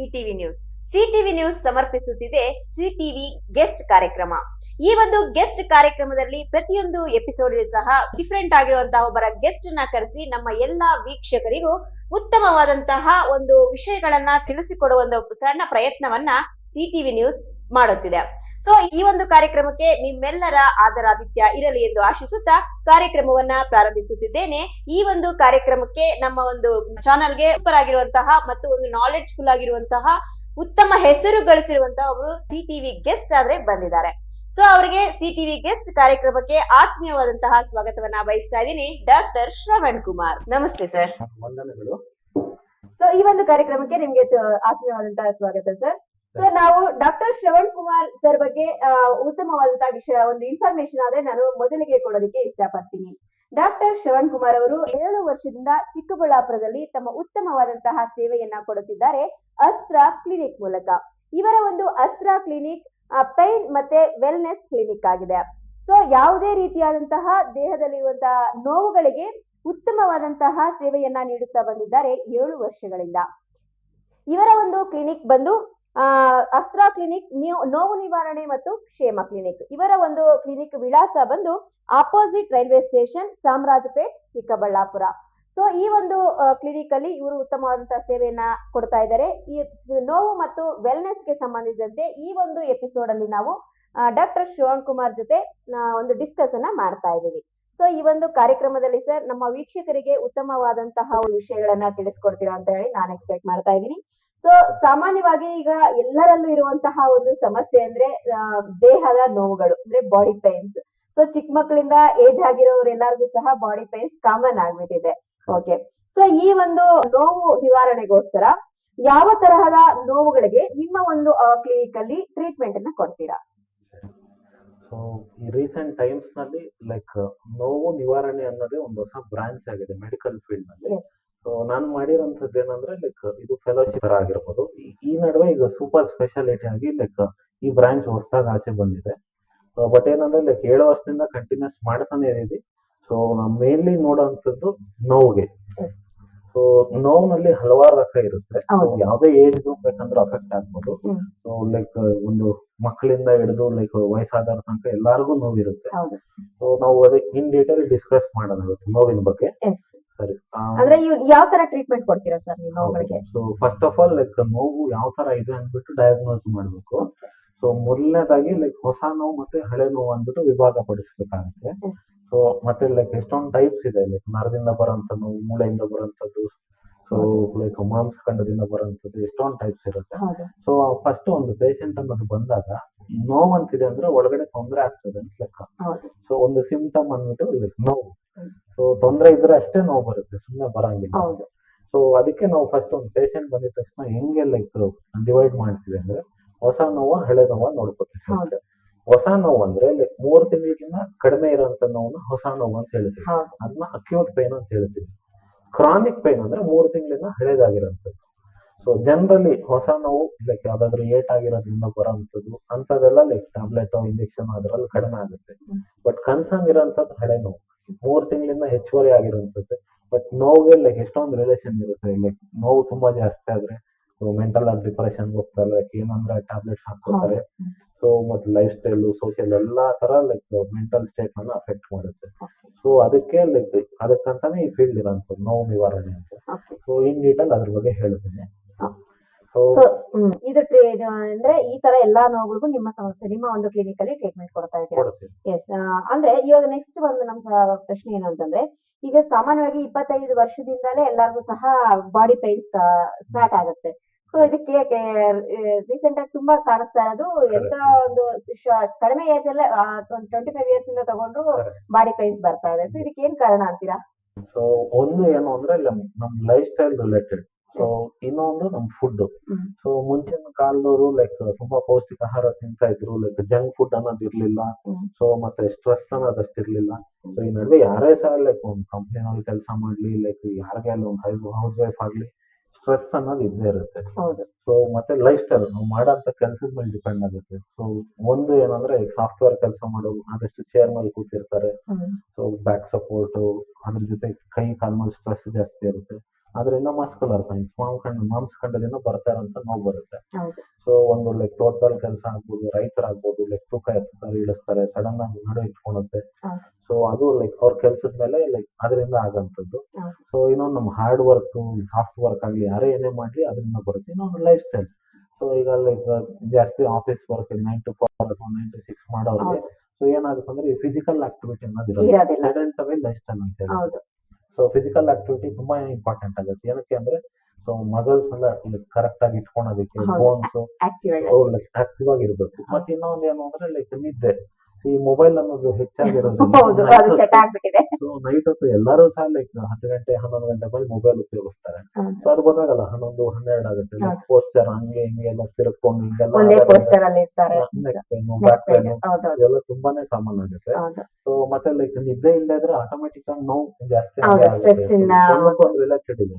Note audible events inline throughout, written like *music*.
CTV news CTV news ಸಮರ್ಪಿಸುತ್ತಿದೆ CTV guest ಕಾರ್ಯಕ್ರಮ. ಈ ಒಂದು ಗೆಸ್ಟ್ ಕಾರ್ಯಕ್ರಮದಲ್ಲಿ ಪ್ರತಿಯೊಂದು ಎಪಿಸೋಡ್ ಸಹ ಡಿಫ್ರೆಂಟ್ ಆಗಿರುವಂತಹ ಒಬ್ಬರ ಗೆಸ್ಟ್ನ ಕರೆಸಿ ನಮ್ಮ ಎಲ್ಲಾ ವೀಕ್ಷಕರಿಗೂ ಉತ್ತಮವಾದಂತಹ ಒಂದು ವಿಷಯಗಳನ್ನ ತಿಳಿಸಿಕೊಡುವ ಒಂದು ಸಣ್ಣ ಪ್ರಯತ್ನವನ್ನ ಸಿಟಿವಿ ನ್ಯೂಸ್ ಮಾಡುತ್ತಿದೆ. ಸೊ ಈ ಒಂದು ಕಾರ್ಯಕ್ರಮಕ್ಕೆ ನಿಮ್ಮೆಲ್ಲರ ಆದರಾದಿತ್ಯ ಇರಲಿ ಎಂದು ಆಶಿಸುತ್ತಾ ಕಾರ್ಯಕ್ರಮವನ್ನ ಪ್ರಾರಂಭಿಸುತ್ತಿದ್ದೇನೆ. ಈ ಒಂದು ಕಾರ್ಯಕ್ರಮಕ್ಕೆ ನಮ್ಮ ಒಂದು ಚಾನಲ್ಗೆ ಸೂಪರ್ ಆಗಿರುವಂತಹ ಮತ್ತು ಒಂದು ನಾಲೆಡ್ಜ್ ಫುಲ್ ಆಗಿರುವಂತಹ ಉತ್ತಮ ಹೆಸರು ಗಳಿಸಿರುವಂತಹ ಅವರು ಸಿ ಟಿವಿ ಗೆಸ್ಟ್ ಆದ್ರೆ ಬಂದಿದ್ದಾರೆ. ಸೊ ಅವರಿಗೆ ಸಿ ಟಿವಿ ಗೆಸ್ಟ್ ಕಾರ್ಯಕ್ರಮಕ್ಕೆ ಆತ್ಮೀಯವಾದಂತಹ ಸ್ವಾಗತವನ್ನ ಬಯಸ್ತಾ ಇದ್ದೀನಿ ಡಾಕ್ಟರ್ ಶ್ರವಣ್ ಕುಮಾರ್. ನಮಸ್ತೆ ಸರ್. ವಂದನೆಗಳು. ಸೊ ಈ ಒಂದು ಕಾರ್ಯಕ್ರಮಕ್ಕೆ ನಿಮ್ಗೆ ಆತ್ಮೀಯವಾದಂತಹ ಸ್ವಾಗತ ಸರ್. ಸೊ ನಾವು ಡಾಕ್ಟರ್ ಶ್ರವಣ್ ಕುಮಾರ್ ಸರ್ ಬಗ್ಗೆ ಉತ್ತಮವಾದಂತಹ ವಿಷಯ, ಒಂದು ಇನ್ಫಾರ್ಮೇಶನ್ ಆದ್ರೆ ನಾನು ಮೊದಲಿಗೆ ಕೊಡೋದಕ್ಕೆ ಇಷ್ಟಪಡ್ತೀನಿ. ಡಾಕ್ಟರ್ ಶ್ರವಣ್ ಕುಮಾರ್ ಅವರು ಏಳು ವರ್ಷದಿಂದ ಚಿಕ್ಕಬಳ್ಳಾಪುರದಲ್ಲಿ ತಮ್ಮ ಉತ್ತಮವಾದಂತಹ ಸೇವೆಯನ್ನ ಕೊಡುತ್ತಿದ್ದಾರೆ ಅಸ್ತ್ರ ಕ್ಲಿನಿಕ್ ಮೂಲಕ. ಇವರ ಒಂದು ಅಸ್ತ್ರ ಕ್ಲಿನಿಕ್ ಪೈನ್ ಮತ್ತೆ ವೆಲ್ನೆಸ್ ಕ್ಲಿನಿಕ್ ಆಗಿದೆ. ಸೊ ಯಾವುದೇ ರೀತಿಯಾದಂತಹ ದೇಹದಲ್ಲಿರುವಂತಹ ನೋವುಗಳಿಗೆ ಉತ್ತಮವಾದಂತಹ ಸೇವೆಯನ್ನ ನೀಡುತ್ತಾ ಬಂದಿದ್ದಾರೆ ಏಳು ವರ್ಷಗಳಿಂದ. ಇವರ ಒಂದು ಕ್ಲಿನಿಕ್ ಬಂದು ಅಸ್ತ್ರ ಕ್ಲಿನಿಕ್ ನೋವು ನಿವಾರಣೆ ಮತ್ತು ಕ್ಷೇಮ ಕ್ಲಿನಿಕ್ ಇವರ ಒಂದು ಕ್ಲಿನಿಕ್ ವಿಳಾಸ ಬಂದು opposite railway station Chamarajpet, Chikkaballapur. So ಈ ಒಂದು ಕ್ಲಿನಿಕ್ ಅಲ್ಲಿ ಇವರು ಉತ್ತಮವಾದಂತಹ ಸೇವೆಯನ್ನ ಕೊಡ್ತಾ ಇದ್ದಾರೆ. ಈ ನೋವು ಮತ್ತು ವೆಲ್ನೆಸ್ಗೆ ಸಂಬಂಧಿಸಿದಂತೆ ಈ ಒಂದು ಎಪಿಸೋಡ್ ಅಲ್ಲಿ ನಾವು ಡಾಕ್ಟರ್ ಶ್ರವಣ್ ಕುಮಾರ್ ಜೊತೆ ಒಂದು ಡಿಸ್ಕಸ್ ಅನ್ನ ಮಾಡ್ತಾ ಇದ್ದೀವಿ. ಸೊ ಈ ಒಂದು ಕಾರ್ಯಕ್ರಮದಲ್ಲಿ ಸರ್ ನಮ್ಮ ವೀಕ್ಷಕರಿಗೆ ಉತ್ತಮವಾದಂತಹ ವಿಷಯಗಳನ್ನ ತಿಳಿಸ್ಕೊಡ್ತೀರಾ ಅಂತ ಹೇಳಿ ನಾನು ಎಕ್ಸ್ಪೆಕ್ಟ್ ಮಾಡ್ತಾ ಇದ್ದೀನಿ. ಸೊ ಸಾಮಾನ್ಯವಾಗಿ ಈಗ ಎಲ್ಲರಲ್ಲೂ ಇರುವಂತಹ ಒಂದು ಸಮಸ್ಯೆ ಅಂದ್ರೆ ದೇಹದ ನೋವುಗಳು, ಅಂದ್ರೆ ಬಾಡಿ ಪೇನ್ಸ್ ಸೊ ಚಿಕ್ಕ ಮಕ್ಕಳಿಂದ ಏಜ್ ಆಗಿರೋರೆಲ್ಲರಿಗೂ ಸಹ ಬಾಡಿ ಪೇನ್ಸ್ ಕಾಮನ್ ಆಗ್ಬಿಟ್ಟಿದೆ. ಓಕೆ ಸೊ ಈ ಒಂದು ನೋವು ನಿವಾರಣೆಗೋಸ್ಕರ ಯಾವ ತರಹದ ನೋವುಗಳಿಗೆ ನಿಮ್ಮ ಒಂದು ಕ್ಲಿನಿಕ್ ಅಲ್ಲಿ ಟ್ರೀಟ್ಮೆಂಟ್ ಅನ್ನ ಕೊಡ್ತೀರಾ? ಸೊ ಈ ರೀಸೆಂಟ್ ಟೈಮ್ಸ್ನಲ್ಲಿ ಲೈಕ್ ನೋವು ನಿವಾರಣೆ ಅನ್ನೋದೇ ಒಂದು ಹೊಸ ಬ್ರಾಂಚ್ ಆಗಿದೆ ಮೆಡಿಕಲ್ ಫೀಲ್ಡ್ನಲ್ಲಿ. ಸೊ ನಾನು ಮಾಡಿರೋಂಥದ್ದು ಏನಂದ್ರೆ ಲೈಕ್ ಇದು ಫೆಲೋಶಿಪ್ ಆಗಿರ್ಬೋದು. ಈ- ನಡುವೆ ಈಗ ಸೂಪರ್ ಸ್ಪೆಷಾಲಿಟಿ ಆಗಿ ಲೈಕ್ ಈ ಬ್ರಾಂಚ್ ಹೊಸದಾಗಿ ಆಚೆ ಬಂದಿದೆ. ಬಟ್ ಏನಂದ್ರೆ ಲೈಕ್ ಏಳು ವರ್ಷದಿಂದ ಕಂಟಿನ್ಯೂಸ್ ಮಾಡ್ತಾನೆ ಇದೀವಿ. ಸೊ ನಾವು ಮೇನ್ಲಿ ನೋಡೋಂಥದ್ದು ನೋವಿಗೆ. ಸೊ ನೋವಿನಲ್ಲಿ ಹಲವಾರು ರಕ ಇರುತ್ತೆ. ಯಾವುದೇ ಏಜ್ ಗ್ರೂಪ್ ಬೇಕಂದ್ರೆ ಅಫೆಕ್ಟ್ ಆಗ್ಬೋದು. ಸೊ ಲೈಕ್ ಒಂದು ಮಕ್ಕಳಿಂದ ಹಿಡಿದು ಲೈಕ್ ವಯಸ್ಸಾದವ್ರ ತನಕ ಎಲ್ಲಾರ್ಗು ನೋವಿರುತ್ತೆ. ಸೊ ನಾವು ಅದಕ್ಕೆ ಇನ್ ಡೀಟೇಲ್ ಡಿಸ್ಕಸ್ ಮಾಡೋದಾಗುತ್ತೆ ನೋವಿನ ಬಗ್ಗೆ. ಸರಿ. ಅಂದ್ರೆ ಯಾವ ತರ ಟ್ರೀಟ್ಮೆಂಟ್ ಕೊಡ್ತೀರಾ ಸರ್ ನೀವು ನೋವುಗಳಿಗೆ? So first of all like ನೋವು ಯಾವ ತರ ಇದೆ ಅಂದ್ಬಿಟ್ಟು ಡಯಾಗ್ನೋಸ್ ಮಾಡ್ಬೇಕು. ಸೊ ಮೊದಲನೇದಾಗಿ ಲೈಕ್ ಹೊಸ ನೋವು ಮತ್ತೆ ಹಳೆ ನೋವು ಅಂದ್ಬಿಟ್ಟು ವಿಭಾಗ ಪಡಿಸ್ಬೇಕಾಗುತ್ತೆ. ಸೊ ಮತ್ತೆ ಲೈಕ್ ಎಷ್ಟೊಂದು ಟೈಪ್ಸ್ ಇದೆ ಲೈಕ್ ನರದಿಂದ ಬರೋಂಥ ನೋವು ಮೂಳೆಯಿಂದ ಬರೋಂಥದ್ದು ಸೊ ಲೈಕ್ ಮಾಂಸಖಂಡದಿಂದ ಬರೋಂಥದ್ದು ಎಷ್ಟೊಂದು ಟೈಪ್ಸ್ ಇರುತ್ತೆ. ಸೊ ಫಸ್ಟ್ ಒಂದು ಪೇಷಂಟ್ ಅನ್ನೋದು ಬಂದಾಗ ನೋವು ಅಂತಿದೆ ಅಂದ್ರೆ ಒಳಗಡೆ ತೊಂದರೆ ಆಗ್ತದೆ ಅಂತ ಲೆಕ್ಕ. ಸೊ ಒಂದು ಸಿಂಪ್ಟಮ್ ಅಂದ್ಬಿಟ್ಟು ಲೈಕ್ ನೋವು. ಸೊ ತೊಂದರೆ ಇದ್ರೆ ಅಷ್ಟೇ ನೋವು ಬರುತ್ತೆ ಸುಮ್ಮನೆ ಬರಂಗಿಲ್ಲ. ಸೊ ಅದಕ್ಕೆ ನಾವು ಫಸ್ಟ್ ಒಂದು ಪೇಷಂಟ್ ಬಂದಿದ ತಕ್ಷಣ ಹೆಂಗೆ ಲೈಕ್ ಡಿವೈಡ್ ಮಾಡ್ತೀವಿ ಅಂದ್ರೆ ಹೊಸ ನೋವು ಹಳೆ ನೋವ ನೋಡ್ಕೋತೀವಿ ಹೊಸ ನೋವು ಅಂದ್ರೆ ಲೈಕ್ ಮೂರು ತಿಂಗಳಿಗಿಂತ ಕಡಿಮೆ ಇರೋಂತ ನೋವನ್ನ ಹೊಸ ನೋವು ಅಂತ ಹೇಳ್ತೀವಿ. ಅದನ್ನ ಅಕ್ಯೂಟ್ ಪೈನ್ ಅಂತ ಹೇಳ್ತೀವಿ. ಕ್ರಾನಿಕ್ ಪೈನ್ ಅಂದ್ರೆ ಮೂರು ತಿಂಗಳಿಂದ ಹಳೇದಾಗಿರೋಂಥದ್ದು ಸೊ ಜನರಲಿ ಹೊಸ ನೋವು ಲೈಕ್ ಯಾವ್ದಾದ್ರು ಏಟ್ ಆಗಿರೋದ್ರಿಂದ ಬರೋಂಥದ್ದು ಅಂಥದ್ದೆಲ್ಲ ಲೈಕ್ ಟ್ಯಾಬ್ಲೆಟ್ ಇಂಜೆಕ್ಷನ್ ಅದ್ರಲ್ಲಿ ಕಡಿಮೆ ಆಗುತ್ತೆ. ಬಟ್ ಕನ್ಸರ್ನ್ ಇರೋಂಥದ್ದು ಹಳೆ ನೋವು. ಮೂರು ತಿಂಗಳಿಂದ ಹೆಚ್ಚುವರಿ ಆಗಿರೋಂಥದ್ದು ಬಟ್ ನೋವಿಗೆ ಲೈಕ್ ಎಷ್ಟೊಂದು ರಿಲೇಷನ್ ಇರುತ್ತೆ. ಲೈಕ್ ನೋವು ತುಂಬಾ ಜಾಸ್ತಿ ಆದ್ರೆ ಮೆಂಟಲ್ ಆಗಿ ಡಿಪ್ರೆಷನ್ ಹೋಗ್ತಾರೆ ಲೈಕ್ ಏನಂದ್ರೆ ಟ್ಯಾಬ್ಲೆಟ್ಸ್ ಹಾಕೋತಾರೆ. ಸೊ ಮತ್ತೆ ಲೈಫ್ ಸ್ಟೈಲ್ ಸೋಷಿಯಲ್ ಎಲ್ಲಾ ತರ ಲೈಕ್ ಮೆಂಟಲ್ ಸ್ಟೇಟ್ ಅನ್ನ ಅಫೆಕ್ಟ್ ಮಾಡುತ್ತೆ. ಸೊ ಅದಕ್ಕೆ ಲೈಕ್ ಅದಕ್ಕಂತಾನೆ ಈ ಫೀಲ್ಡ್ ಇರೋಂಥದ್ದು ನೋವು ನಿವಾರಣೆ ಅಂತ. ಸೊ ಇನ್ ಡೀಟೇಲ್ ಅದ್ರ ಬಗ್ಗೆ ಹೇಳ್ತೀನಿ. ಸೊ ಇದು ಟ್ರೇ ಅಂದ್ರೆ ಈ ತರ ಎಲ್ಲಾ ನೋವುಗಳಿಗೂ ನಿಮ್ಮ ಸಮಸ್ಯೆ ನಿಮ್ಮ ಒಂದು ಕ್ಲಿನಿಕ್ ಅಲ್ಲಿ ಟ್ರೀಟ್ಮೆಂಟ್ ಕೊಡ್ತಾ ಇದ್ದೀರಾ? ಎಸ್ ಅಂದ್ರೆ ಇವಾಗ ನೆಕ್ಸ್ಟ್ ಒಂದು ನಮ್ಮ ಪ್ರಶ್ನೆ ಏನು ಅಂತಂದ್ರೆ ಈಗ ಸಾಮಾನ್ಯವಾಗಿ ಇಪ್ಪತ್ತೈದು ವರ್ಷದಿಂದಲೇ ಎಲ್ಲರಿಗೂ ಸಹ ಬಾಡಿ ಪೈನ್ಸ್ ಸ್ಟಾರ್ಟ್ ಆಗುತ್ತೆ. ಸೊ ಇದಕ್ಕೆ ರೀಸೆಂಟ್ ಆಗಿ ತುಂಬಾ ಕಾಣಿಸ್ತಾ ಇರೋದು ಎಂತ ಒಂದು ಕಡಿಮೆ ಏಜ್ ಅಲ್ಲೇ ಟ್ವೆಂಟಿ ಫೈವ್ ಇಯರ್ಸ್ ಇಂದ ತಗೊಂಡ್ರು ಬಾಡಿ ಪೈನ್ಸ್ ಬರ್ತಾ ಇದೆ. ಸೊ ಇದಕ್ಕೆ ಏನ್ ಕಾರಣ ಅಂತೀರಾ? ಸೊ ಒಂದು ಏನು ಅಂದ್ರೆ ನಮ್ ಲೈಫ್ ಸ್ಟೈಲ್ ರಿಲೇಟೆಡ್ ಸೊ. ಇನ್ನೊಂದು ನಮ್ ಫುಡ್. ಸೊ ಮುಂಚಿನ ಕಾಲದವರು ಲೈಕ್ ತುಂಬಾ ಪೌಷ್ಟಿಕ ಆಹಾರ ತಿಂತಾ ಇದ್ರು ಲೈಕ್ ಜಂಕ್ ಫುಡ್ ಅನ್ನೋದು ಇರ್ಲಿಲ್ಲ. ಸೊ ಮತ್ತೆ ಸ್ಟ್ರೆಸ್ ಅನ್ನೋದು ಅಷ್ಟಿರ್ಲಿಲ್ಲ ಸೊ ಈ ನಡುವೆ ಯಾರೇ ಸಹ ಲೈಕ್ ಒಂದು ಕಂಪ್ನಿನಲ್ಲಿ ಕೆಲಸ ಮಾಡ್ಲಿ ಲೈಕ್ ಯಾರಿಗೆ ಅಲ್ಲಿ ಒಂದು ಹೌಸ್ ವೈಫ್ ಆಗ್ಲಿ ಸ್ಟ್ರೆಸ್ ಅನ್ನೋದು ಇದ್ದೇ ಇರುತ್ತೆ. ಹೌದು. ಸೊ ಮತ್ತೆ ಲೈಫ್ ಸ್ಟೈಲ್ ನಾವು ಮಾಡೋಂಥ ಕೆಲಸದ ಮೇಲೆ ಡಿಪೆಂಡ್ ಆಗುತ್ತೆ. ಸೊ ಒಂದು ಏನಂದ್ರೆ ಈಗ ಸಾಫ್ಟ್ವೇರ್ ಕೆಲಸ ಮಾಡೋದು ಆದಷ್ಟು ಚೇರ್ ಮೇಲೆ ಕೂತಿರ್ತಾರೆ. ಸೊ ಬ್ಯಾಕ್ ಸಪೋರ್ಟ್ ಅದ್ರ ಜೊತೆ ಕೈ ಕಾಲ್ ಮೇಲೆ ಸ್ಟ್ರೆಸ್ ಜಾಸ್ತಿ ಇರುತ್ತೆ. ಅದರಿಂದ ಮಸ್ಕುಲರ್ ಪೈನ್ಸ್ ಮಾಂಸಖಂಡ ಮಾಂಸಖಂಡದಿಂದ ಬರ್ತಾ ಇರೋಂಥ ನೋವು ಬರುತ್ತೆ. ಸೊ ಒಂದು ಲೈಕ್ ತೋಟದಲ್ಲಿ ಕೆಲಸ ಆಗ್ಬೋದು ರೈತರಾಗ್ಬೋದು ಲೈಕ್ ತೂಕ ಎತ್ತಾರೆ ಇಳಿಸ್ತಾರೆ ಸಡನ್ ಆಗಿ ನಡು ಇಟ್ಕೊಳುತ್ತೆ. ಸೊ ಅದು ಲೈಕ್ ಅವ್ರ ಕೆಲಸದ ಮೇಲೆ ಲೈಕ್ ಅದರಿಂದ ಆಗಂತದ್ದು. ಸೊ ಇನ್ನೊಂದು ನಮ್ಮ ಹಾರ್ಡ್ ವರ್ಕ್ ಸಾಫ್ಟ್ ವರ್ಕ್ ಆಗಲಿ ಯಾರೇ ಏನೇ ಮಾಡ್ಲಿ ಅದರಿಂದ ಬರುತ್ತೆ. ಇನ್ನೊಂದು ಲೈಫ್ ಸ್ಟೈಲ್ ಸೊ ಈಗ ಲೈಕ್ ಜಾಸ್ತಿ office work nine to four ಅಥವಾ ನೈನ್ ಟು ಸಿಕ್ಸ್ ಮಾಡೋರಿಗೆ. ಸೊ ಏನಾಗುತ್ತೆ ಅಂದ್ರೆ ಈ ಫಿಸಿಕಲ್ ಆಕ್ಟಿವಿಟಿ ಅನ್ನೋದು ಸಡನ್ ಸೆಡೆಂಟರಿ ಲೈಫ್ ಸ್ಟೈಲ್ ಅಂತ ಹೇಳಿ ಸೊ ಫಿಸಿಕಲ್ ಆಕ್ಟಿವಿಟಿ ತುಂಬಾ ಇಂಪಾರ್ಟೆಂಟ್ ಆಗುತ್ತೆ. ಏನಕ್ಕೆ ಅಂದ್ರೆ ಸೊ ಮಸಲ್ಸ್ ಎಲ್ಲ ಕರೆಕ್ಟ್ ಆಗಿ ಇಟ್ಕೊಳೋದಕ್ಕೆ. ಬೋನ್ಸ್ ಆಕ್ಟಿವ್ ಆಗಿ. ಆಕ್ಟಿವ್ ಆಗಿರ್ಬೇಕು. ಮತ್ತೆ ಇನ್ನೊಂದು ಏನು ಅಂದ್ರೆ ಲೈಕ್ ನಿದ್ದೆ. ಈ ಮೊಬೈಲ್ ಅನ್ನೋದು ಹೆಚ್ಚಾಗಿರೋದ್ರಿಂದ *laughs* ಸೊ ನೈಟ್ *laughs* ಹೊತ್ತು ಎಲ್ಲರೂ ಸಹ ಲೈಕ್ ಹತ್ತು ಗಂಟೆ ಹನ್ನೊಂದು ಗಂಟೆ ಬಂದು ಮೊಬೈಲ್ ಉಪಯೋಗಿಸ್ತಾರೆ. ಸೊ ಅದು ಗೊತ್ತಾಗಲ್ಲ ಹನ್ನೊಂದು ಹನ್ನೆರಡು ಆಗುತ್ತೆ. ಪೋಸ್ಟರ್ ಹಂಗೆ ಹಿಂಗೆ ಎಲ್ಲ ತಿರ್ಕೊಂಡು ಹಿಂಗೆಲ್ಲ ಇದೆಲ್ಲ ತುಂಬಾನೇ ಕಾಮನ್ ಆಗುತ್ತೆ. ಸೊ ಮತ್ತೆ ಲೈಕ್ ನಿದ್ದೆ ಇಲ್ಲದ್ರೆ ಆಟೋಮೆಟಿಕ್ ಆಗಿ ನೋವು ಜಾಸ್ತಿ ರಿಲೇಟೆಡ್ ಇದೆ.